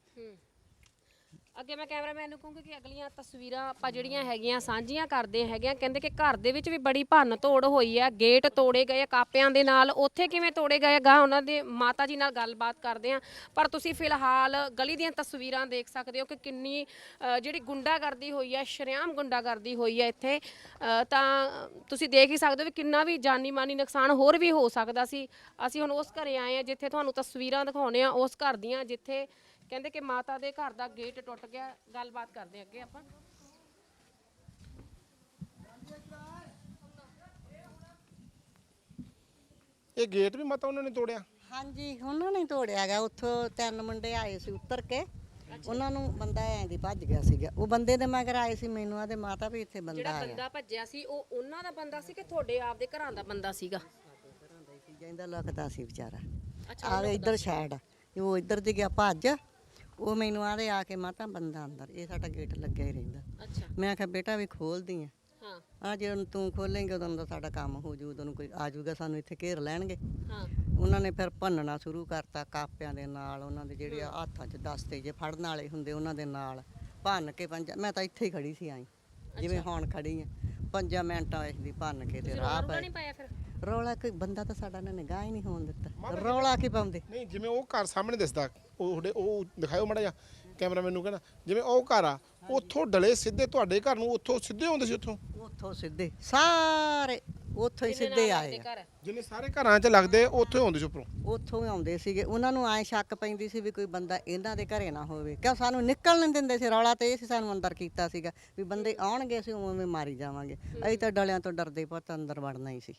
ਅੱਗੇ ਮੈਂ ਕੈਮਰਾਮੈਨ ਨੂੰ ਕਹੂੰਗੀ ਕਿ ਅਗਲੀਆਂ ਤਸਵੀਰਾਂ ਆਪਾਂ ਜਿਹੜੀਆਂ ਹੈਗੀਆਂ ਸਾਂਝੀਆਂ ਕਰਦੇ ਹੈਗੇ ਆ। ਕਹਿੰਦੇ ਕਿ ਘਰ ਦੇ ਵਿੱਚ ਵੀ ਬੜੀ ਭੰਨ ਤੋੜ ਹੋਈ ਹੈ ਗੇਟ ਤੋੜੇ ਗਏ ਆ ਕਾਪਿਆਂ ਦੇ ਨਾਲ। ਉੱਥੇ ਕਿਵੇਂ ਤੋੜੇ ਗਏ ਗਾ ਉਹਨਾਂ ਦੇ ਮਾਤਾ ਜੀ ਨਾਲ ਗੱਲਬਾਤ ਕਰਦੇ ਆ। ਪਰ ਤੁਸੀਂ ਫਿਲਹਾਲ ਗਲੀ ਦੀਆਂ ਤਸਵੀਰਾਂ ਦੇਖ ਸਕਦੇ ਹੋ ਕਿ ਕਿੰਨੀ ਅ, ਜਿਹੜੀ ਗੁੰਡਾਗਰਦੀ ਹੋਈ ਹੈ ਸ਼ਰੇਆਮ ਗੁੰਡਾਗਰਦੀ ਹੋਈ ਹੈ ਇੱਥੇ। ਅ, ਤਾਂ ਤੁਸੀਂ ਦੇਖ ਹੀ ਸਕਦੇ ਹੋ ਵੀ ਕਿੰਨਾ ਵੀ ਜਾਨੀ ਮਾਨੀ ਨੁਕਸਾਨ ਹੋਰ ਵੀ ਹੋ ਸਕਦਾ ਸੀ। ਅਸੀਂ ਹੁਣ ਉਸ ਘਰੇ ਆਏ ਆ ਜਿੱਥੇ ਤੁਹਾਨੂੰ ਤਸਵੀਰਾਂ ਦਿਖਾਉਣੇ ਆ ਉਸ ਘਰ ਦੀਆਂ ਜਿੱਥੇ ਕਹਿੰਦੇ ਕਿ ਮਾਤਾ ਦੇ ਘਰ ਦਾ ਗੇਟ ਟੁੱਟ ਗਿਆ ਗੱਲਬਾਤ ਕਰਦੇ ਅੱਗੇ ਆਪਾਂ। ਇਹ ਗੇਟ ਵੀ ਮਤਾ ਉਹਨਾਂ ਨੇ ਤੋੜਿਆ? ਹਾਂਜੀ ਉਹਨਾਂ ਨੇ ਤੋੜਿਆ ਗਿਆ ਉੱਥੋਂ ਤਿੰਨ ਮੁੰਡੇ ਆਏ ਸੀ ਉੱਤਰ ਕੇ। ਉਹਨਾਂ ਨੂੰ ਬੰਦਾ ਐਂ ਦੀ ਭੱਜ ਗਿਆ ਸੀਗਾ। ਉਹ ਬੰਦੇ ਦੇ ਮਗਰ ਆਏ ਸੀ ਮੈਨੂੰ ਆਦੇ ਮਾਤਾ ਵੀ ਇੱਥੇ ਬੰਦਾ ਜਿਹੜਾ ਆਇਆ। ਬੰਦਾ ਭੱਜਿਆ ਸੀ ਉਹ ਉਹਨਾਂ ਦਾ ਬੰਦਾ ਸੀ ਕਿ ਤੁਹਾਡੇ ਆਪਦੇ ਘਰਾਂ ਦਾ ਬੰਦਾ ਸੀਗਾ? ਜਾਂਦਾ ਲੱਗਦਾ ਸੀ ਵਿਚਾਰਾ। ਆਵੇ ਇੱਧਰ ਸਾਈਡ ਉਹ ਇੱਧਰ ਦੀ ਗਿਆ ਭੱਜ। ਉਹ ਮੈਨੂੰ ਆਦੇ ਆ ਕੇ ਮਾਤਾ ਬੰਦਾ ਅੰਦਰ ਇਹ ਸਾਡਾ ਗੇਟ ਲੱਗਿਆ ਹੀ ਰਹਿੰਦਾ। ਅੱਛਾ। ਮੈਂ ਕਿਹਾ ਬੇਟਾ ਵੀ ਖੋਲਦੀ ਆ। ਹਾਂ। ਆ ਜਦੋਂ ਤੂੰ ਖੋਲੇਂਗੇ ਉਦੋਂ ਦਾ ਸਾਡਾ ਕੰਮ ਹੋ ਜੂ ਉਦੋਂ ਨੂੰ ਕੋਈ ਆ ਜਾਊਗਾ ਸਾਨੂੰ ਇੱਥੇ ਘੇਰ ਲੈਣਗੇ। ਹਾਂ। ਉਹਨਾਂ ਨੇ ਫਿਰ ਭੰਨਣਾ ਸ਼ੁਰੂ ਕਰਤਾ ਕਾਪਿਆਂ ਦੇ ਨਾਲ ਉਹਨਾਂ ਦੇ ਜਿਹੜੇ ਆ ਹੱਥਾਂ 'ਚ ਦਸਤੇ ਜੇ ਫੜਨ ਵਾਲੇ ਹੁੰਦੇ ਉਹਨਾਂ ਦੇ ਨਾਲ। ਭੰਨ ਕੇ ਪੰਜਾ ਮੈਂ ਤਾਂ ਇੱਥੇ ਹੀ ਖੜੀ ਸੀ ਆਈ ਜਿਵੇਂ ਹੁਣ ਖੜੀ ਆ। ਪੰਜਾਂ ਮਿੰਟਾਂ ਵਿੱਚ ਦੀ ਭੰਨ ਕੇ ਤੇ ਰਾਹ ਨਹੀਂ ਪਾਇਆ ਫਿਰ? ਰੌਲਾ ਕੋਈ ਬੰਦਾ ਤਾਂ ਸਾਡਾ ਨਾ ਨਿਗਾਹ ਹੀ ਨਹੀਂ ਹੋਣ ਦਿੱਤਾ। ਰੌਲਾ ਕੀ ਪਾਉਂਦੇ? ਨਹੀਂ ਜਿਵੇਂ ਉਹ ਘਰ ਸਾਹਮਣੇ ਦਿਸਦਾ ਉਹ ਤੁਹਾਡੇ ਉਹ ਦਿਖਾਇਓ ਮੜਾ ਜਾ ਕੈਮਰਾਮੈਨ ਨੂੰ ਕਹਿੰਦਾ ਜਿਵੇਂ ਉਹ ਘਰ ਆ ਉੱਥੋਂ ਡਲੇ ਸਿੱਧੇ ਤੁਹਾਡੇ ਘਰ ਨੂੰ ਉੱਥੋਂ ਸਿੱਧੇ ਆਉਂਦੇ ਸੀ ਉੱਥੋਂ। ਉੱਥੋਂ ਸਿੱਧੇ ਸਾਰੇ ਉੱਥੋਂ ਹੀ ਸਿੱਧੇ ਆਏ ਆ। ਜਿੰਨੇ ਸਾਰੇ ਘਰਾਂ 'ਚ ਲੱਗਦੇ ਉੱਥੋਂ ਹੀ ਆਉਂਦੇ ਸੀ ਉੱਪਰੋਂ ਉੱਥੋਂ ਹੀ ਆਉਂਦੇ ਸੀਗੇ। ਉਹਨਾਂ ਨੂੰ ਐ ਸ਼ੱਕ ਪੈਂਦੀ ਸੀ ਵੀ ਕੋਈ ਬੰਦਾ ਇਹਨਾਂ ਦੇ ਘਰੇ ਨਾ ਹੋਵੇ। ਕਿਉਂ ਸਾਨੂੰ ਨਿਕਲ ਨਹੀਂ ਦਿੰਦੇ ਸੀ। ਰੌਲਾ ਤੇ ਇਹ ਸੀ ਸਾਨੂੰ ਅੰਦਰ ਕੀਤਾ ਸੀਗਾ ਵੀ ਬੰਦੇ ਆਉਣਗੇ ਅਸੀਂ ਉਵੇਂ ਮਾਰੀ ਜਾਵਾਂਗੇ। ਅਸੀਂ ਤਾਂ ਡਲਿਆਂ ਤੋਂ ਡਰਦੇ ਪੁੱਤ ਅੰਦਰ ਵੜਨਾ ਹੀ ਸੀ।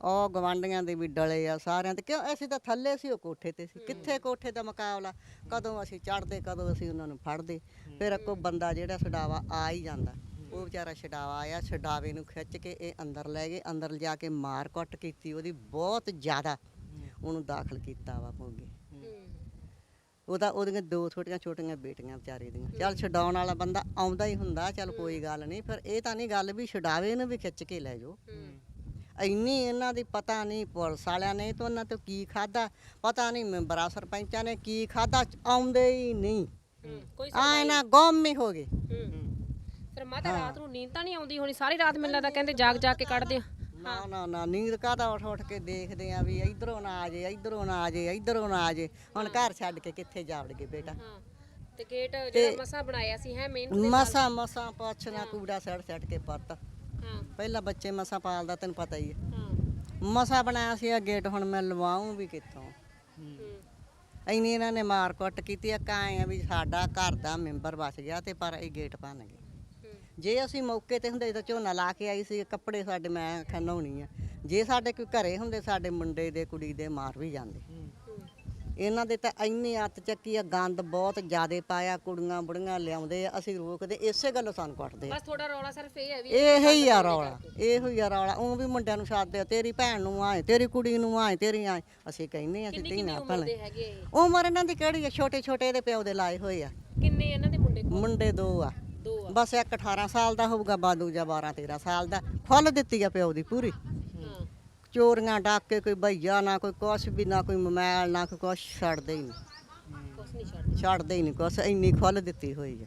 ਉਹ ਗਵਾਂਡੀਆਂ ਦੇ ਵੀ ਡਲੇ ਆ ਸਾਰਿਆਂ ਤੇ ਕਿਉਂ? ਅਸੀਂ ਤਾਂ ਥੱਲੇ ਸੀ ਉਹ ਕੋਠੇ ਤੇ ਸੀ। ਕਿੱਥੇ ਕੋਠੇ ਦਾ ਮੁਕਾਬਲਾ? ਕਦੋਂ ਅਸੀਂ ਚੜਦੇ ਕਦੋਂ ਅਸੀਂ ਉਹਨਾਂ ਨੂੰ ਫੜਦੇ। ਫਿਰ ਅੱਗੋਂ ਬੰਦਾ ਜਿਹੜਾ ਛਡਾਵਾ ਆ ਹੀ ਜਾਂਦਾ। ਉਹ ਵਿਚਾਰਾ ਛਡਾਵਾ ਆਇਆ ਛਡਾਵੇ ਨੂੰ ਖਿੱਚ ਕੇ ਇਹ ਅੰਦਰ ਲੈ ਗਏ ਅੰਦਰ ਲਿਜਾ ਕੇ ਮਾਰ ਕੁੱਟ ਕੀਤੀ ਉਹਦੀ ਬਹੁਤ ਜ਼ਿਆਦਾ ਉਹਨੂੰ ਦਾਖਲ ਕੀਤਾ ਵਾ ਮੋਗੇ ਉਹਦਾ ਉਹਦੀਆਂ ਦੋ ਛੋਟੀਆਂ ਛੋਟੀਆਂ ਬੇਟੀਆਂ ਵਿਚਾਰੇ ਦੀਆਂ। ਚੱਲ ਛਡਾਉਣ ਵਾਲਾ ਬੰਦਾ ਆਉਂਦਾ ਹੀ ਹੁੰਦਾ ਚੱਲ ਕੋਈ ਗੱਲ ਨਹੀਂ ਪਰ ਇਹ ਤਾਂ ਨਹੀਂ ਗੱਲ ਵੀ ਛਡਾਵੇ ਨੂੰ ਵੀ ਖਿੱਚ ਕੇ ਲੈ ਜਾਓ। ਇੰਨੀ ਇਹਨਾਂ ਦੀ ਪਤਾ ਨਹੀਂ ਪੁਲਿਸ ਵਾਲਿਆਂ ਨੇ ਤਾਂ ਉਹਨਾਂ ਤੋਂ ਕੀ ਖਾਦਾ ਪਤਾ ਨਹੀਂ ਮੈਂਬਰਾਂ ਸਰਪੰਚਾਂ ਨੇ ਕੀ ਖਾਦਾ ਆਉਂਦੇ ਹੀ ਨਹੀਂ। ਕੋਈ ਆ ਗੁੰਮ ਹੀ ਹੋ ਗਏ। ਮਾਤਾ ਰਾਤ ਨੂੰ ਨੀਂਦ ਤਾਂ ਨਹੀਂ ਆਉਂਦੀ ਹੋਣੀ ਸਾਰੀ ਰਾਤ ਮੈਨੂੰ ਲੱਗਦਾ ਕਹਿੰਦੇ ਜਾਗ ਜਾਗ ਕੇ ਕੱਢਦੇ ਆ। ਨਾ ਨਾ ਨਾ ਨੀਂਦ ਕਾਹਦਾ ਉੱਠ ਉੱਠ ਕੇ ਦੇਖਦੇ ਆ ਵੀ ਇਧਰੋਂ ਨਾ ਆ ਜੇ ਇਧਰੋਂ ਨਾ ਆ ਜੇ ਇਧਰੋਂ ਨਾ ਆ ਜੇ। ਹੁਣ ਘਰ ਛੱਡ ਕੇ ਕਿੱਥੇ ਜਾਵੜਗੇ ਬੇਟਾ? ਹਾਂ। ਤੇ ਗੇਟ ਜਿਹੜਾ ਮਸਾ ਬਣਾਇਆ ਸੀ ਹੈ ਮੇਨ ਮਸਾ ਮਸਾ ਪੁੱਛਣਾ ਕੂੜਾ ਸੜ ਸੜ ਕੇ ਪੱਤ ਹਾਂ। ਪਹਿਲਾਂ ਬੱਚੇ ਮਸਾ ਪਾਲਦਾ ਤੈਨੂੰ ਪਤਾ ਹੀ ਹੈ। ਹਾਂ। ਮਸਾ ਬਣਾਇਆ ਸੀ ਇਹ ਗੇਟ ਹੁਣ ਮੈਂ ਲਵਾਉਂ ਵੀ ਕਿੱਥੋਂ? ਇੰਨੀ ਇਹਨਾਂ ਨੇ ਮਾਰ ਕੁੱਟ ਕੀਤੀ ਆ ਕਾਏ ਆ ਵੀ ਸਾਡਾ ਘਰ ਦਾ ਮੈਂਬਰ ਬਚ ਗਿਆ ਤੇ ਪਰ ਇਹ ਗੇਟ ਭੰਨ ਗਏ। ਜੇ ਅਸੀਂ ਮੌਕੇ ਤੇ ਹੁੰਦੇ ਤਾਂ ਝੋਨਾ ਲਾ ਕੇ ਆਈ ਸੀ ਕੱਪੜੇ ਸਾਡੇ ਮੈਂ ਖਨਾਉਣੀ ਆ। ਜੇ ਸਾਡੇ ਕੋਈ ਘਰੇ ਹੁੰਦੇ ਸਾਡੇ ਮੁੰਡੇ ਦੇ ਕੁੜੀ ਦੇ ਮਾਰ ਵੀ ਜਾਂਦੇ। ਇਹਨਾਂ ਦੇ ਤਾਂ ਇੰਨੀ ਅੱਤ ਚੱਕੀ ਆ ਗੰਦ ਬਹੁਤ ਜ਼ਿਆਦੇ ਪਾਇਆ ਕੁੜੀਆਂ ਬੁੜੀਆਂ ਲਿਆਉਂਦੇ ਆ ਅਸੀਂ ਰੋਕਦੇ ਇਸੇ ਗੱਲੋਂ ਸਾਨੂੰ ਕੁੱਟਦੇ ਆ। ਬਸ ਥੋੜਾ ਰੌਲਾ ਸਿਰਫ ਇਹ ਹੈ ਵੀ ਇਹੋ ਹੀ ਆ ਰੌਲਾ ਇਹੋ ਹੀ ਆ ਰੌਲਾ ਉਹ ਵੀ ਮੁੰਡਿਆਂ ਨੂੰ ਸਾਥਦੇ ਆ ਤੇਰੀ ਭੈਣ ਨੂੰ ਆਏ ਤੇਰੀ ਕੁੜੀ ਨੂੰ ਆਏ ਤੇਰੀ ਆਏ। ਅਸੀਂ ਕਹਿੰਦੇ ਆ ਅਸੀਂ ਧੀਆਂ ਦੇ ਭਲੇ ਹੈਗੇ ਇਹ? ਉਮਰ ਇਹਨਾਂ ਦੀ ਕਿਹੜੀ ਆ? ਛੋਟੇ ਛੋਟੇ ਇਹਦੇ ਪਿਓ ਦੇ ਲਾਏ ਹੋਏ ਆ। ਕਿੰਨੇ ਇਹਨਾਂ ਦੇ ਮੁੰਡੇ? ਮੁੰਡੇ ਦੋ ਦੋ ਆ। ਬਸ ਇੱਕ 18 ਸਾਲ ਦਾ ਹੋਊਗਾ ਬਾਦੂ ਜਾਂ 12 13 ਸਾਲ ਦਾ। ਖੁੱਲ ਦਿੱਤੀ ਆ ਪਿਓ ਦੀ ਪੂਰੀ। ਚੋਰੀਆਂ ਡਾਕੇ ਕੋਈ ਭਈਆ ਨਾ ਕੋਈ ਕੁਛ ਵੀ ਨਾ ਕੋਈ ਮੋਬਾਈਲ ਨਾ ਕੋਈ ਕੁਛ ਛੱਡਦੇ ਹੀ ਨਹੀਂ। ਛੱਡਦੇ। ਹੀ ਨਹੀਂ ਕੁਛ ਇੰਨੀ ਖੁੱਲ ਦਿੱਤੀ ਹੋਈ ਆ।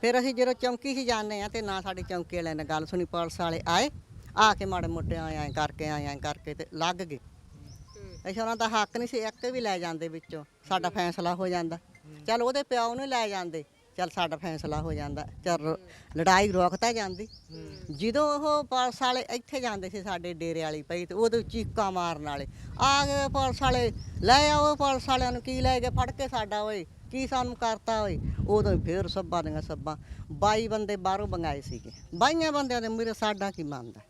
ਫਿਰ ਅਸੀਂ ਜਦੋਂ ਚੌਂਕੀ 'ਚ ਜਾਂਦੇ ਆ ਤੇ ਨਾ ਸਾਡੀ ਚੌਂਕੀ ਵਾਲਿਆਂ ਨੇ ਗੱਲ ਸੁਣੀ ਪੁਲਿਸ ਵਾਲੇ ਆਏ ਆ ਕੇ ਮਾੜੇ ਮੋਟੇ ਆਏ ਐਂ ਕਰਕੇ ਆਏ ਐਂ ਕਰਕੇ ਤੇ ਲੱਗ ਗਏ। ਅੱਛਾ ਉਹਨਾਂ ਦਾ ਹੱਕ ਨਹੀਂ ਸੀ ਇੱਕ ਵੀ ਲੈ ਜਾਂਦੇ ਵਿੱਚੋਂ ਸਾਡਾ ਫੈਸਲਾ ਹੋ ਜਾਂਦਾ। ਚੱਲ ਉਹਦੇ ਪਿਓ ਨੂੰ ਲੈ ਜਾਂਦੇ। ਚੱਲ ਸਾਡਾ ਫੈਸਲਾ ਹੋ ਜਾਂਦਾ। ਚੱਲ ਲੜਾਈ ਰੋਕਤਾ ਜਾਂਦੀ। ਜਦੋਂ ਉਹ ਪੁਲਿਸ ਵਾਲੇ ਇੱਥੇ ਜਾਂਦੇ ਸੀ ਸਾਡੇ ਡੇਰੇ ਵਾਲੀ ਪਈ ਤੇ ਉਹਦੇ ਚੀਕਾਂ ਮਾਰਨ ਵਾਲੇ। ਆ ਗਏ ਪੁਲਿਸ ਵਾਲੇ ਲੈ ਆਓ ਪੁਲਿਸ ਵਾਲਿਆਂ ਨੂੰ ਕੀ ਲੈ ਗਏ ਫੜ ਕੇ ਸਾਡਾ ਓਏ ਕੀ ਸਾਨੂੰ ਕਰਤਾ ਓਏ। ਉਦੋਂ ਫੇਰ ਸੱਬਾਂ ਦੀਆਂ ਸੱਬਾਂ 22 ਬੰਦੇ ਬਾਹਰੋਂ ਬੰਗਾਏ ਸੀਗੇ। ਬਾਈਆਂ ਬੰਦਿਆਂ ਦੇ ਮੂਹਰੇ ਸਾਡਾ ਕੀ ਮੰਨਦਾ?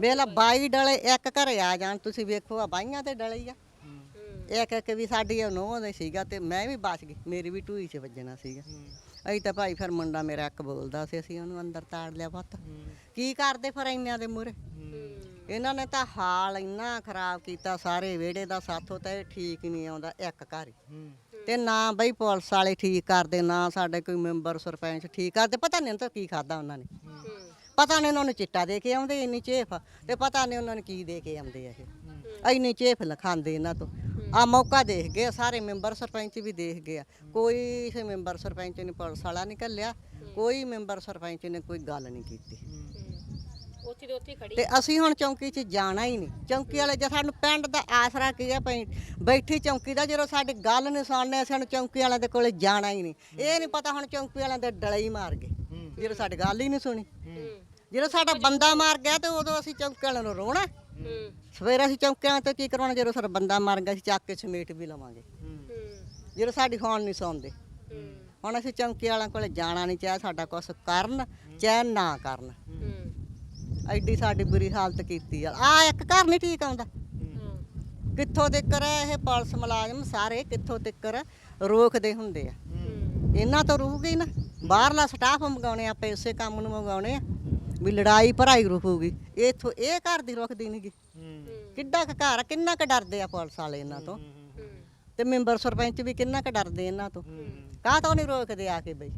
ਵੇਲਾ 22 ਡਲੇ ਇੱਕ ਘਰੇ ਆ ਜਾਣ ਤੁਸੀਂ ਵੇਖੋ ਆ ਬਾਈਆਂ ਤੇ ਡਲੇ ਆ। ਇੱਕ ਇੱਕ ਵੀ ਸਾਡੀ ਨੋਹ ਦੇ ਸੀਗਾ ਤੇ ਮੈਂ ਵੀ ਬਚ ਗਈ ਮੇਰੀ ਵੀ ਢੂਈ 'ਚ ਵੱਜਣਾ ਸੀਗਾ। ਅਸੀਂ ਤਾਂ ਭਾਈ ਫਿਰ ਮੁੰਡਾ ਮੇਰਾ ਇੱਕ ਬੋਲਦਾ ਸੀ ਅਸੀਂ ਉਹਨੂੰ ਅੰਦਰ ਤਾੜ ਲਿਆ ਪੁੱਤ। ਕੀ ਕਰਦੇ ਫਿਰ ਇੰਨਿਆਂ ਦੇ ਮੂਹਰੇ? ਇਹਨਾਂ ਨੇ ਤਾਂ ਹਾਲ ਇੰਨਾ ਖਰਾਬ ਕੀਤਾ ਸਾਰੇ ਵਿਹੜੇ ਦਾ ਸਾਥੋਂ ਤਾਂ ਇਹ ਠੀਕ ਨਹੀਂ ਆਉਂਦਾ ਇੱਕ ਘਰ ਹੀ। ਤੇ ਨਾ ਬਈ ਪੁਲਿਸ ਵਾਲੇ ਠੀਕ ਕਰਦੇ ਨਾ ਸਾਡੇ ਕੋਈ ਮੈਂਬਰ ਸਰਪੰਚ ਠੀਕ ਕਰਦੇ ਪਤਾ ਨਹੀਂ ਤਾਂ ਕੀ ਖਾਦਾ ਉਹਨਾਂ ਨੇ। ਪਤਾ ਨਹੀਂ ਉਹਨਾਂ ਨੂੰ ਚਿੱਟਾ ਦੇ ਕੇ ਆਉਂਦੇ ਇੰਨੀ ਚੇਫ ਤੇ ਪਤਾ ਨਹੀਂ ਉਹਨਾਂ ਨੂੰ ਕੀ ਦੇ ਕੇ ਆਉਂਦੇ ਆ ਇਹ ਇੰਨੀ ਚੇਫ ਲਖਾਉਂਦੇ ਇਹਨਾਂ ਤੋਂ। ਆ ਮੌਕਾ ਦੇਖ ਗਏ ਸਾਰੇ ਮੈਂਬਰ ਸਰਪੰਚ ਵੀ ਦੇਖ ਗਏ ਆ। ਕੋਈ ਇਸੇ ਮੈਂਬਰ ਸਰਪੰਚ ਨੇ ਪੁਲਿਸ ਵਾਲਾ ਨਹੀਂ ਘੱਲਿਆ ਕੋਈ ਮੈਂਬਰ ਸਰਪੰਚ ਨੇ ਕੋਈ ਗੱਲ ਨਹੀਂ ਕੀਤੀ। ਉੱਥੇ ਦੇ ਉੱਥੇ ਖੜੀ। ਤੇ ਅਸੀਂ ਹੁਣ ਚੌਂਕੀ 'ਚ ਜਾਣਾ ਹੀ ਨਹੀਂ। ਚੌਂਕੀ ਵਾਲੇ ਜੇ ਸਾਨੂੰ ਪਿੰਡ ਦਾ ਆਸਰਾ ਕੀ ਹੈ ਪਈ ਬੈਠੀ ਚੌਂਕੀ ਦਾ ਜਦੋਂ ਸਾਡੀ ਗੱਲ ਨਹੀਂ ਸੁਣਨੇ ਸਾਨੂੰ ਚੌਂਕੀ ਵਾਲਿਆਂ ਦੇ ਕੋਲੇ ਜਾਣਾ ਹੀ ਨਹੀਂ। ਇਹ ਨਹੀਂ ਪਤਾ ਹੁਣ ਚੌਂਕੀ ਵਾਲਿਆਂ ਦੇ ਡਲੇ ਹੀ ਮਾਰ ਗਏ ਜਦੋਂ ਸਾਡੀ ਗੱਲ ਹੀ ਨਹੀਂ ਸੁਣੀ। ਜਦੋਂ ਸਾਡਾ ਬੰਦਾ ਮਾਰ ਗਿਆ ਤੇ ਉਦੋਂ ਅਸੀਂ ਚੌਂਕੀ ਵਾਲਿਆਂ ਨੂੰ ਰੋਣਾ। ਸਵੇਰੇ ਅਸੀਂ ਚੌਂਕਿਆਂ ਤੇ ਕੀ ਕਰਾਉਣਾ ਜਦੋਂ ਸਾਡਾ ਬੰਦਾ ਮਰ ਗਿਆ ਅਸੀਂ ਚੱਕ ਕੇ ਸਮੇਟ ਵੀ ਲਵਾਂਗੇ। ਜਦੋਂ ਸਾਡੀ ਹੋਣ ਨਹੀਂ ਸੌਂਦੇ। ਹੁਣ ਅਸੀਂ ਚੌਂਕੀ ਵਾਲਿਆਂ ਕੋਲੇ ਜਾਣਾ ਨਹੀਂ ਚਾਹੇ ਸਾਡਾ ਕੁਛ ਕਰਨ ਚਾਹੇ ਨਾ ਕਰਨ। ਐਡੀ ਸਾਡੀ ਬੁਰੀ ਹਾਲਤ ਕੀਤੀ ਆ। ਆ ਇੱਕ ਘਰ ਨਹੀਂ ਠੀਕ ਆਉਂਦਾ। ਕਿੱਥੋਂ ਤੱਕਰ ਇਹ ਪੁਲਿਸ ਮੁਲਾਜ਼ਮ ਸਾਰੇ ਕਿੱਥੋਂ ਤੱਕਰ ਰੋਕਦੇ ਹੁੰਦੇ ਆ। ਇਹਨਾਂ ਤੋਂ ਰੁਕੂਗੀ ਨਾ। ਬਾਹਰਲਾ ਸਟਾਫ ਮੰਗਾਉਣੇ ਆਪਾਂ ਇਸੇ ਕੰਮ ਨੂੰ ਮੰਗਾਉਣੇ ਆ। ਵੀ ਲੜਾਈ ਭਰਾਈ ਰੁਕੂਗੀ ਇਥੋਂ ਇਹ ਘਰ ਦੀ ਰੁਕਦੀ ਨਹੀਂਗੀ ਕਿੱਡਾ ਕੁ ਘਰ ਆ, ਕਿੰਨਾ ਕੁ ਡਰਦੇ ਆ ਪੁਲਿਸ ਵਾਲੇ ਇਹਨਾਂ ਤੋਂ। ਤੇ ਮੈਂਬਰ ਸਰਪੰਚ ਵੀ ਕਿੰਨਾ ਕੁ ਡਰਦੇ ਇਹਨਾਂ ਤੋਂ। ਕਾਹ ਤੋਂ ਨਹੀਂ ਰੋਕਦੇ ਆ ਕੇ ਬਈ?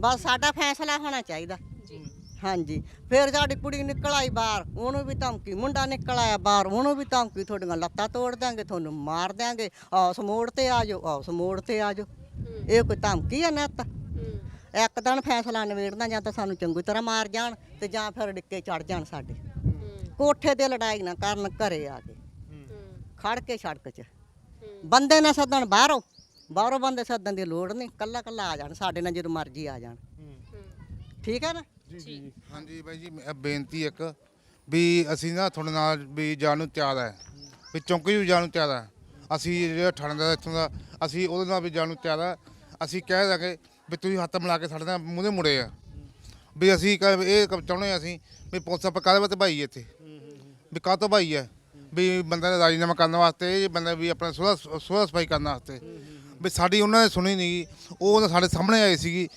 ਬਸ ਸਾਡਾ ਫੈਸਲਾ ਹੋਣਾ ਚਾਹੀਦਾ। ਹਾਂਜੀ। ਫਿਰ ਸਾਡੀ ਕੁੜੀ ਨਿਕਲ ਆਈ ਬਾਹਰ ਉਹਨੂੰ ਵੀ ਧਮਕੀ। ਮੁੰਡਾ ਨਿਕਲ ਆਇਆ ਬਾਹਰ ਉਹਨੂੰ ਵੀ ਧਮਕੀ। ਤੁਹਾਡੀਆਂ ਲੱਤਾਂ ਤੋੜ ਦਾਂਗੇ ਤੁਹਾਨੂੰ ਮਾਰ ਦਾਂਗੇ ਆਸ ਮੋੜ ਤੇ ਆ ਜਾਓ ਔਸ ਮੋੜ ਤੇ ਆ ਜਾਓ। ਇਹ ਕੋਈ ਧਮਕੀ ਆ ਨਾ ਤਾਂ? ਇੱਕ ਦਿਨ ਫੈਸਲਾ ਨਿਬੇੜਨਾ ਜਾਂ ਤਾਂ ਸਾਨੂੰ ਚੰਗੀ ਤਰ੍ਹਾਂ ਮਾਰ ਜਾਣ ਤੇ ਜਾਂ ਫਿਰ ਡਿੱਕੇ ਚੜ ਜਾਣ ਸਾਡੇ। ਕੋਠੇ ਤੇ ਲੜਾਈ ਨਾ ਕਰਨ, ਘਰੇ ਆ ਕੇ। ਖੜ ਕੇ ਸੜਕ 'ਚ। ਬੰਦੇ ਨਾ ਸੱਦਣ ਬਾਹਰੋਂ। ਬਾਹਰੋਂ ਬੰਦੇ ਸੱਦਣ ਦੀ ਲੋੜ ਨਹੀਂ। ਕੱਲਾ ਕੱਲਾ ਆ ਜਾਣ, ਸਾਡੇ ਨਾਲ ਜਦੋਂ ਮਰਜ਼ੀ ਆ ਜਾਣ। ਠੀਕ ਹੈ ਨਾ? ਹਾਂਜੀ ਬਾਈ ਜੀ, ਮੈਂ ਬੇਨਤੀ ਇੱਕ ਵੀ ਅਸੀਂ ਨਾ ਤੁਹਾਡੇ ਨਾਲ ਵੀ ਜਾਣ ਨੂੰ ਤਿਆਰ ਹੈ ਵੀ ਚੌਂਕੀ ਵੀ ਜਾਣ ਨੂੰ ਤਿਆਰ ਹੈ ਅਸੀਂ ਜਿਹੜਾ ਠਾਣੇਦਾਰ ਇੱਥੋਂ ਦਾ, ਅਸੀਂ ਉਹਦੇ ਨਾਲ ਵੀ ਜਾਣ ਨੂੰ ਤਿਆਰ ਹੈ ਅਸੀਂ ਕਹਿ ਦਾਂਗੇ ਵੀ ਤੁਸੀਂ ਹੱਥ ਮਿਲਾ ਕੇ ਸਾਡੇ ਨਾਲ ਮੂਹਰੇ ਮੁੜੇ ਆ। ਵੀ ਅਸੀਂ ਕਹਿ- ਇਹ ਕ- ਚਾਹੁੰਦੇ ਹਾਂ ਅਸੀਂ ਵੀ ਪੁਲਿਸ ਆਪਾਂ ਕਾਹਦੇ ਵਾਸਤੇ ਭਾਈ ਇੱਥੇ? ਵੀ ਕਾਹ ਤੋਂ ਭਾਈ ਹੈ? ਵੀ ਬੰਦਾ ਦਾ ਰਾਜੀਨਾਮਾ ਕਰਨ ਵਾਸਤੇ ਇਹ ਬੰਦਾ ਵੀ ਆਪਣਾ ਸੁਲਾ ਸੁਲਾ ਸਫ਼ਾਈ ਕਰਨ ਵਾਸਤੇ? ਵੀ ਸਾਡੀ ਉਹਨਾਂ ਨੇ ਸੁਣੀ ਨਹੀਂ ਉਹ ਤਾਂ ਸਾਡੇ ਸਾਹਮਣੇ ਆਏ ਸੀਗੀ।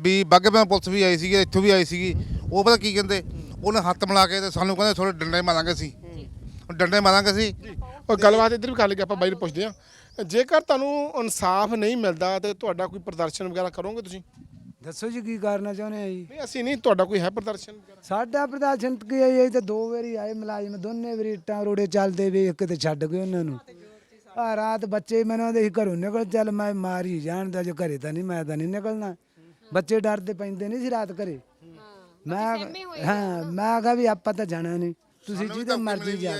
ਵੀ ਬਾਗੇ ਪੁਲਿਸ ਵੀ ਆਈ ਸੀਗੀ ਇੱਥੋਂ ਵੀ ਆਈ ਸੀਗੀ। ਉਹ ਪਤਾ ਕੀ ਕਹਿੰਦੇ? ਉਹਨੇ ਹੱਥ ਮਿਲਾ ਕੇ ਤੇ ਸਾਨੂੰ ਕਹਿੰਦੇ ਥੋੜੇ ਡੰਡੇ ਮਾਰਾਂਗੇ ਅਸੀਂ। ਡੰਡੇ ਮਾਰਾਂਗੇ ਅਸੀਂ। ਉਹ ਗੱਲਬਾਤ ਇੱਧਰ ਵੀ ਕਰ ਲਈਏ ਆਪਾਂ ਬਾਈ ਨੂੰ ਪੁੱਛਦੇ ਹਾਂ। ਜੇਕਰ ਤੁਹਾਨੂੰ ਇਨਸਾਫ ਨਹੀਂ ਮਿਲਦਾ ਤੇ ਤੁਹਾਡਾ ਕੋਈ ਪ੍ਰਦਰਸ਼ਨ ਵਗੈਰਾ ਕਰੋਗੇ ਤੁਸੀਂ? ਦੱਸੋ ਜੀ ਕੀ ਕਰਨਾ ਚਾਹੁੰਦੇ ਆ ਜੀ? ਨਹੀਂ ਅਸੀਂ ਨਹੀਂ ਤੁਹਾਡਾ ਕੋਈ ਹੈ ਪ੍ਰਦਰਸ਼ਨ ਵਗੈਰਾ? ਸਾਡਾ ਪ੍ਰਦਰਸ਼ਨ ਕੀ ਹੈ ਇਹ ਤਾਂ ਦੋ ਵਾਰੀ ਆਏ ਮੁਲਾਜ਼ਮ ਦੋਨੇ ਵਾਰੀ ਇੱਟਾਂ ਰੋੜੇ ਚੱਲਦੇ ਵੇਖ ਕੇ ਤੇ ਛੱਡ ਗਏ ਉਹਨਾਂ ਨੂੰ। ਆ ਰਾਤ ਬੱਚੇ ਮੈਨੂੰ ਸੀ ਘਰੋਂ ਨਿਕਲ ਚੱਲ ਮੈਂ ਮਾਰ ਹੀ ਜਾਣਦਾ ਜੋ ਘਰੇ ਤਾਂ ਨਹੀਂ ਮੈਂ ਤਾਂ ਨਹੀਂ ਨਿਕਲਣਾ। ਬੱਚੇ ਡਰਦੇ ਪੈਂਦੇ ਨਹੀਂ ਸੀ ਰਾਤ ਘਰੇ। ਮੈਂ ਹਾਂ ਮੈਂ ਕਿਹਾ ਵੀ ਆਪਾਂ ਤਾਂ ਜਾਣਾ ਨਹੀਂ। ਤੁਸੀਂ ਜਿਹਦੇ ਮਰਜ਼ੀ ਜਾਓ।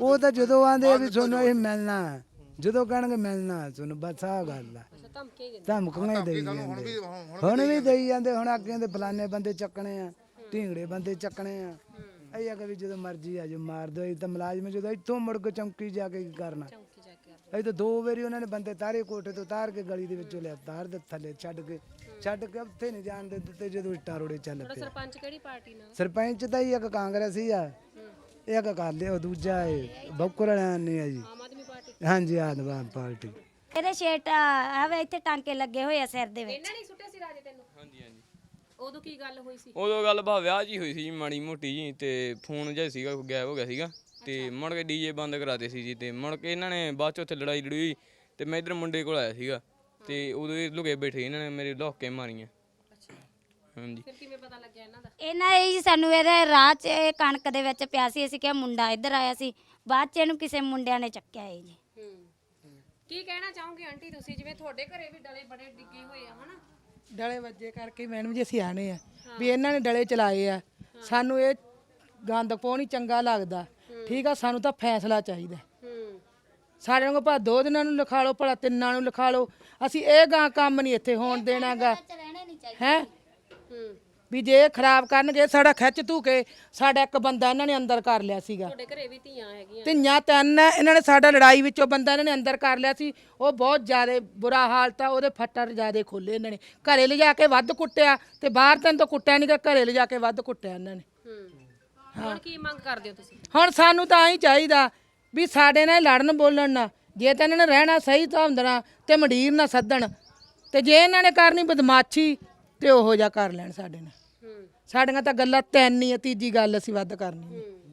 ਉਹ ਤਾਂ ਜਦੋਂ ਆਂਦੇ ਆ ਵੀ ਤੁਹਾਨੂੰ ਇਹ ਮਿਲਣਾ। ਜਦੋਂ ਕਹਿਣਗੇ ਮਿਲਣਾ ਤੁਹਾਨੂੰ ਬਸ ਆਹ ਗੱਲ ਆ। ਧਮਕੀਆਂ ਹੀ ਦੇਈ ਜਾਂਦੇ। ਹੁਣ ਵੀ ਦੇਈ ਜਾਂਦੇ। ਹੁਣ ਅੱਗੇ ਦੇ ਫਲਾਣੇ ਬੰਦੇ ਚੱਕਣੇ ਆ ਢੀਂਗੜੇ ਬੰਦੇ ਚੱਕਣੇ ਆ। ਇਹ ਆ ਕਿ ਵੀ ਜਦੋਂ ਮਰਜ਼ੀ ਆ ਜੋ ਮਾਰ ਦੋ ਇਹ ਤਾਂ ਮੁਲਾਜ਼ਮ ਜਦੋਂ ਇੱਥੋਂ ਮੁੜ ਕੇ ਚੌਂਕੀ ਜਾ ਕੇ ਕੀ ਕਰਨਾ। ਇਹ ਤਾਂ ਦੋ ਵਾਰੀ ਉਹਨਾਂ ਨੇ ਬੰਦੇ ਤਾਰੇ ਕੋਠੇ ਤੋਂ ਤਾਰ ਕੇ ਗਲੀ ਦੇ ਵਿੱਚੋਂ ਲਿਆ ਤਾਰ ਦੇ ਥੱਲੇ ਛੱਡ ਕੇ ਛੱਡ ਕੇ ਉੱਥੇ ਨਹੀਂ ਜਾਣ ਦੇ ਦਿੱਤੇ ਜਦੋਂ ਇੱਟਾਂ ਰੋੜੇ ਚੱਲ ਪਏ ਸਰਪੰਚ ਕਿਹੜੀ ਪਾਰਟੀ ਨਾਲ? ਸਰਪੰਚ ਤਾਂ ਹੀ ਇੱਕ ਕਾਂਗਰਸੀ ਆ। ਇੱਕ ਕਰ ਲਿਓ ਦੂਜਾ ਇਹ ਬੌਕਰ ਵਾਲਿਆਂ ਨੇ ਆ ਜੀ। ਆਮ ਹਾਂਜੀ ਆਦਮ ਪਾਰਟੀ। ਇਹਦੇ ਸ਼ੇਟ ਆਵੇ ਇੱਥੇ ਟਾਂਕੇ ਲੱਗੇ ਹੋਏ ਆ ਸਿਰ ਦੇ ਵਿੱਚ। ਇਹਨਾਂ ਨੇ ਸੁੱਟਿਆ ਸੀ ਰਾਜੇ ਤੈਨੂੰ? ਹਾਂਜੀ ਹਾਂਜੀ। ਉਦੋਂ ਕੀ ਗੱਲ ਹੋਈ ਸੀ? ਉਦੋਂ ਗੱਲ ਬਾ ਵਿਆਹ ਜੀ ਹੋਈ ਸੀ ਜੀ ਮਾੜੀ ਮੋਟੀ ਜੀ ਤੇ ਫੋਨ ਜਿਹਾ ਸੀਗਾ ਗਾਇਬ ਹੋ ਗਿਆ ਸੀਗਾ। ਤੇ ਮੁੜ ਕੇ ਡੀਜੇ ਬੰਦ ਕਰਾਤੇ ਸੀ ਜੀ ਤੇ ਮੁੜ ਕੇ ਇਹਨਾਂ ਨੇ ਬਾਅਦ ਚ ਉੱਥੇ ਲੜਾਈ ਲੜੂਈ ਤੇ ਮੈਂ ਇਧਰ ਮੁੰਡੇ ਕੋਲ ਆਇਆ ਸੀਗਾ। ਤੇ ਉਦੋਂ ਇਹ ਲੁਕੇ ਬੈਠੇ ਇਹਨਾਂ ਨੇ ਮੇਰੇ ਲੋਕੇ ਮਾਰੀਆਂ। ਹਾਂਜੀ। ਫਿਰ ਕਿਵੇਂ ਪਤਾ ਲੱਗਿਆ ਇਹਨਾਂ ਦਾ? ਇਹਨਾਂ ਇਹ ਜੀ ਸਾਨੂੰ ਇਹਦੇ ਰਾਹ 'ਚ ਇਹ ਕਣਕ ਦੇ ਵਿੱਚ ਪਿਆ ਸੀ ਅਸੀਂ ਕਿਹਾ ਮੁੰਡਾ ਇੱਧਰ ਆਇਆ ਸੀ। ਬਾਅਦ 'ਚ ਇਹਨੂੰ ਕਿਸੇ ਮੁੰਡਿਆਂ ਨੇ ਚੱਕਿਆ ਇਹ ਜੀ। ਕੀ ਕਹਿਣਾ ਚਾਹੋਗੇ ਆਂਟੀ ਤੁਸੀਂ? ਜਿਵੇਂ ਤੁਹਾਡੇ ਘਰੇ ਵੀ ਡਲੇ ਬੜੇ ਡਿੱਗੇ ਹੋਏ ਆ ਹਨਾ? ਡਲੇ ਵੱਜੇ ਕਰਕੇ ਮੈਡਮ ਜੀ ਅਸੀਂ ਆਣੇ ਆ। ਵੀ ਇਹਨਾਂ ਨੇ ਡਲੇ ਚਲਾਏ ਆ। ਸਾਨੂੰ ਇਹ ਗੰਦ ਪਾਉਣੀ ਚੰਗਾ ਲੱਗਦਾ। ਠੀਕ ਆ ਸਾਨੂੰ ਤਾਂ ਫੈਸਲਾ ਚਾਹੀਦਾ। ਹੂੰ। ਸਾਰਿਆਂ ਨੂੰ ਭਾ ਦੋ ਦਿਨਾਂ ਨੂੰ ਲਿਖਾ ਲਓ ਭਲਾ ਤਿੰਨਾਂ ਨੂੰ ਲਿਖਾ ਲਓ। ਅਸੀਂ ਇਹ ਗਾਂ ਕੰਮ ਨਹੀਂ ਇੱਥੇ ਹੋਣ ਦੇਣਾਗਾ। ਹੈ? ਹੂੰ। ਵੀ ਜੇ ਇਹ ਖਰਾਬ ਕਰਨਗੇ ਸਾਡਾ ਖਿੱਚ ਧੂ ਕੇ ਸਾਡਾ ਇੱਕ ਬੰਦਾ ਇਹਨਾਂ ਨੇ ਅੰਦਰ ਕਰ ਲਿਆ ਸੀਗਾ। ਤੁਹਾਡੇ ਘਰੇ ਵੀ ਧੀਆਂ ਹੈਗੀਆਂ। ਧੀਆਂ ਤਿੰਨ ਆ, ਇਹਨਾਂ ਨੇ ਸਾਡਾ ਲੜਾਈ ਵਿੱਚੋਂ ਬੰਦਾ ਇਹਨਾਂ ਨੇ ਅੰਦਰ ਕਰ ਲਿਆ ਸੀ। ਉਹ ਬਹੁਤ ਜ਼ਿਆਦਾ ਬੁਰਾ ਹਾਲਤ ਆ ਉਹਦੇ ਫੱਟਰ ਜ਼ਿਆਦਾ ਖੋਲੇ ਇਹਨਾਂ ਨੇ। ਘਰੇ ਲਿਜਾ ਕੇ ਵੱਧ ਕੁੱਟਿਆ ਤੇ ਬਾਹਰ ਤੈਨੂੰ ਤਾਂ ਕੁੱਟਿਆ ਨਹੀਂ ਗਾ ਘਰੇ ਲਿਜਾ ਕੇ ਵੱਧ ਕੁੱਟਿਆ ਇਹਨਾਂ ਨੇ। ਹੂੰ। ਹੁਣ ਕੀ ਮੰਗ ਕਰਦੇ ਹੋ ਤੁਸੀਂ? ਹੁਣ ਸਾਨੂੰ ਤਾਂ ਹੀ ਚਾਹੀਦਾ ਵੀ ਸਾਡੇ ਨਾਲ ਲੜਨ ਬੋਲਣ ਨਾ ਜੇ ਤਾਂ ਇਹਨਾਂ ਨੇ ਰਹਿਣਾ ਸਹੀ ਧੌਂਦਣਾ ਤੇ ਮੰਡੀਰ ਨਾ ਸੱਦਣ। ਤੇ ਜੇ ਇਹਨਾਂ ਨੇ ਕਰਨੀ ਬਦਮਾਸ਼ੀ ਤੇ ਉਹੋ ਜਿਹਾ ਕਰ ਲੈਣ ਸਾਡੇ ਨਾਲ। ਸਾਡੀਆਂ ਤਾਂ ਗੱਲਾਂ ਤਿੰਨ ਹੀ ਆ ਤੀਜੀ ਗੱਲ ਅਸੀਂ ਵੱਧ ਕਰਨੀ ਨਹੀਂ। ਹੂੰ।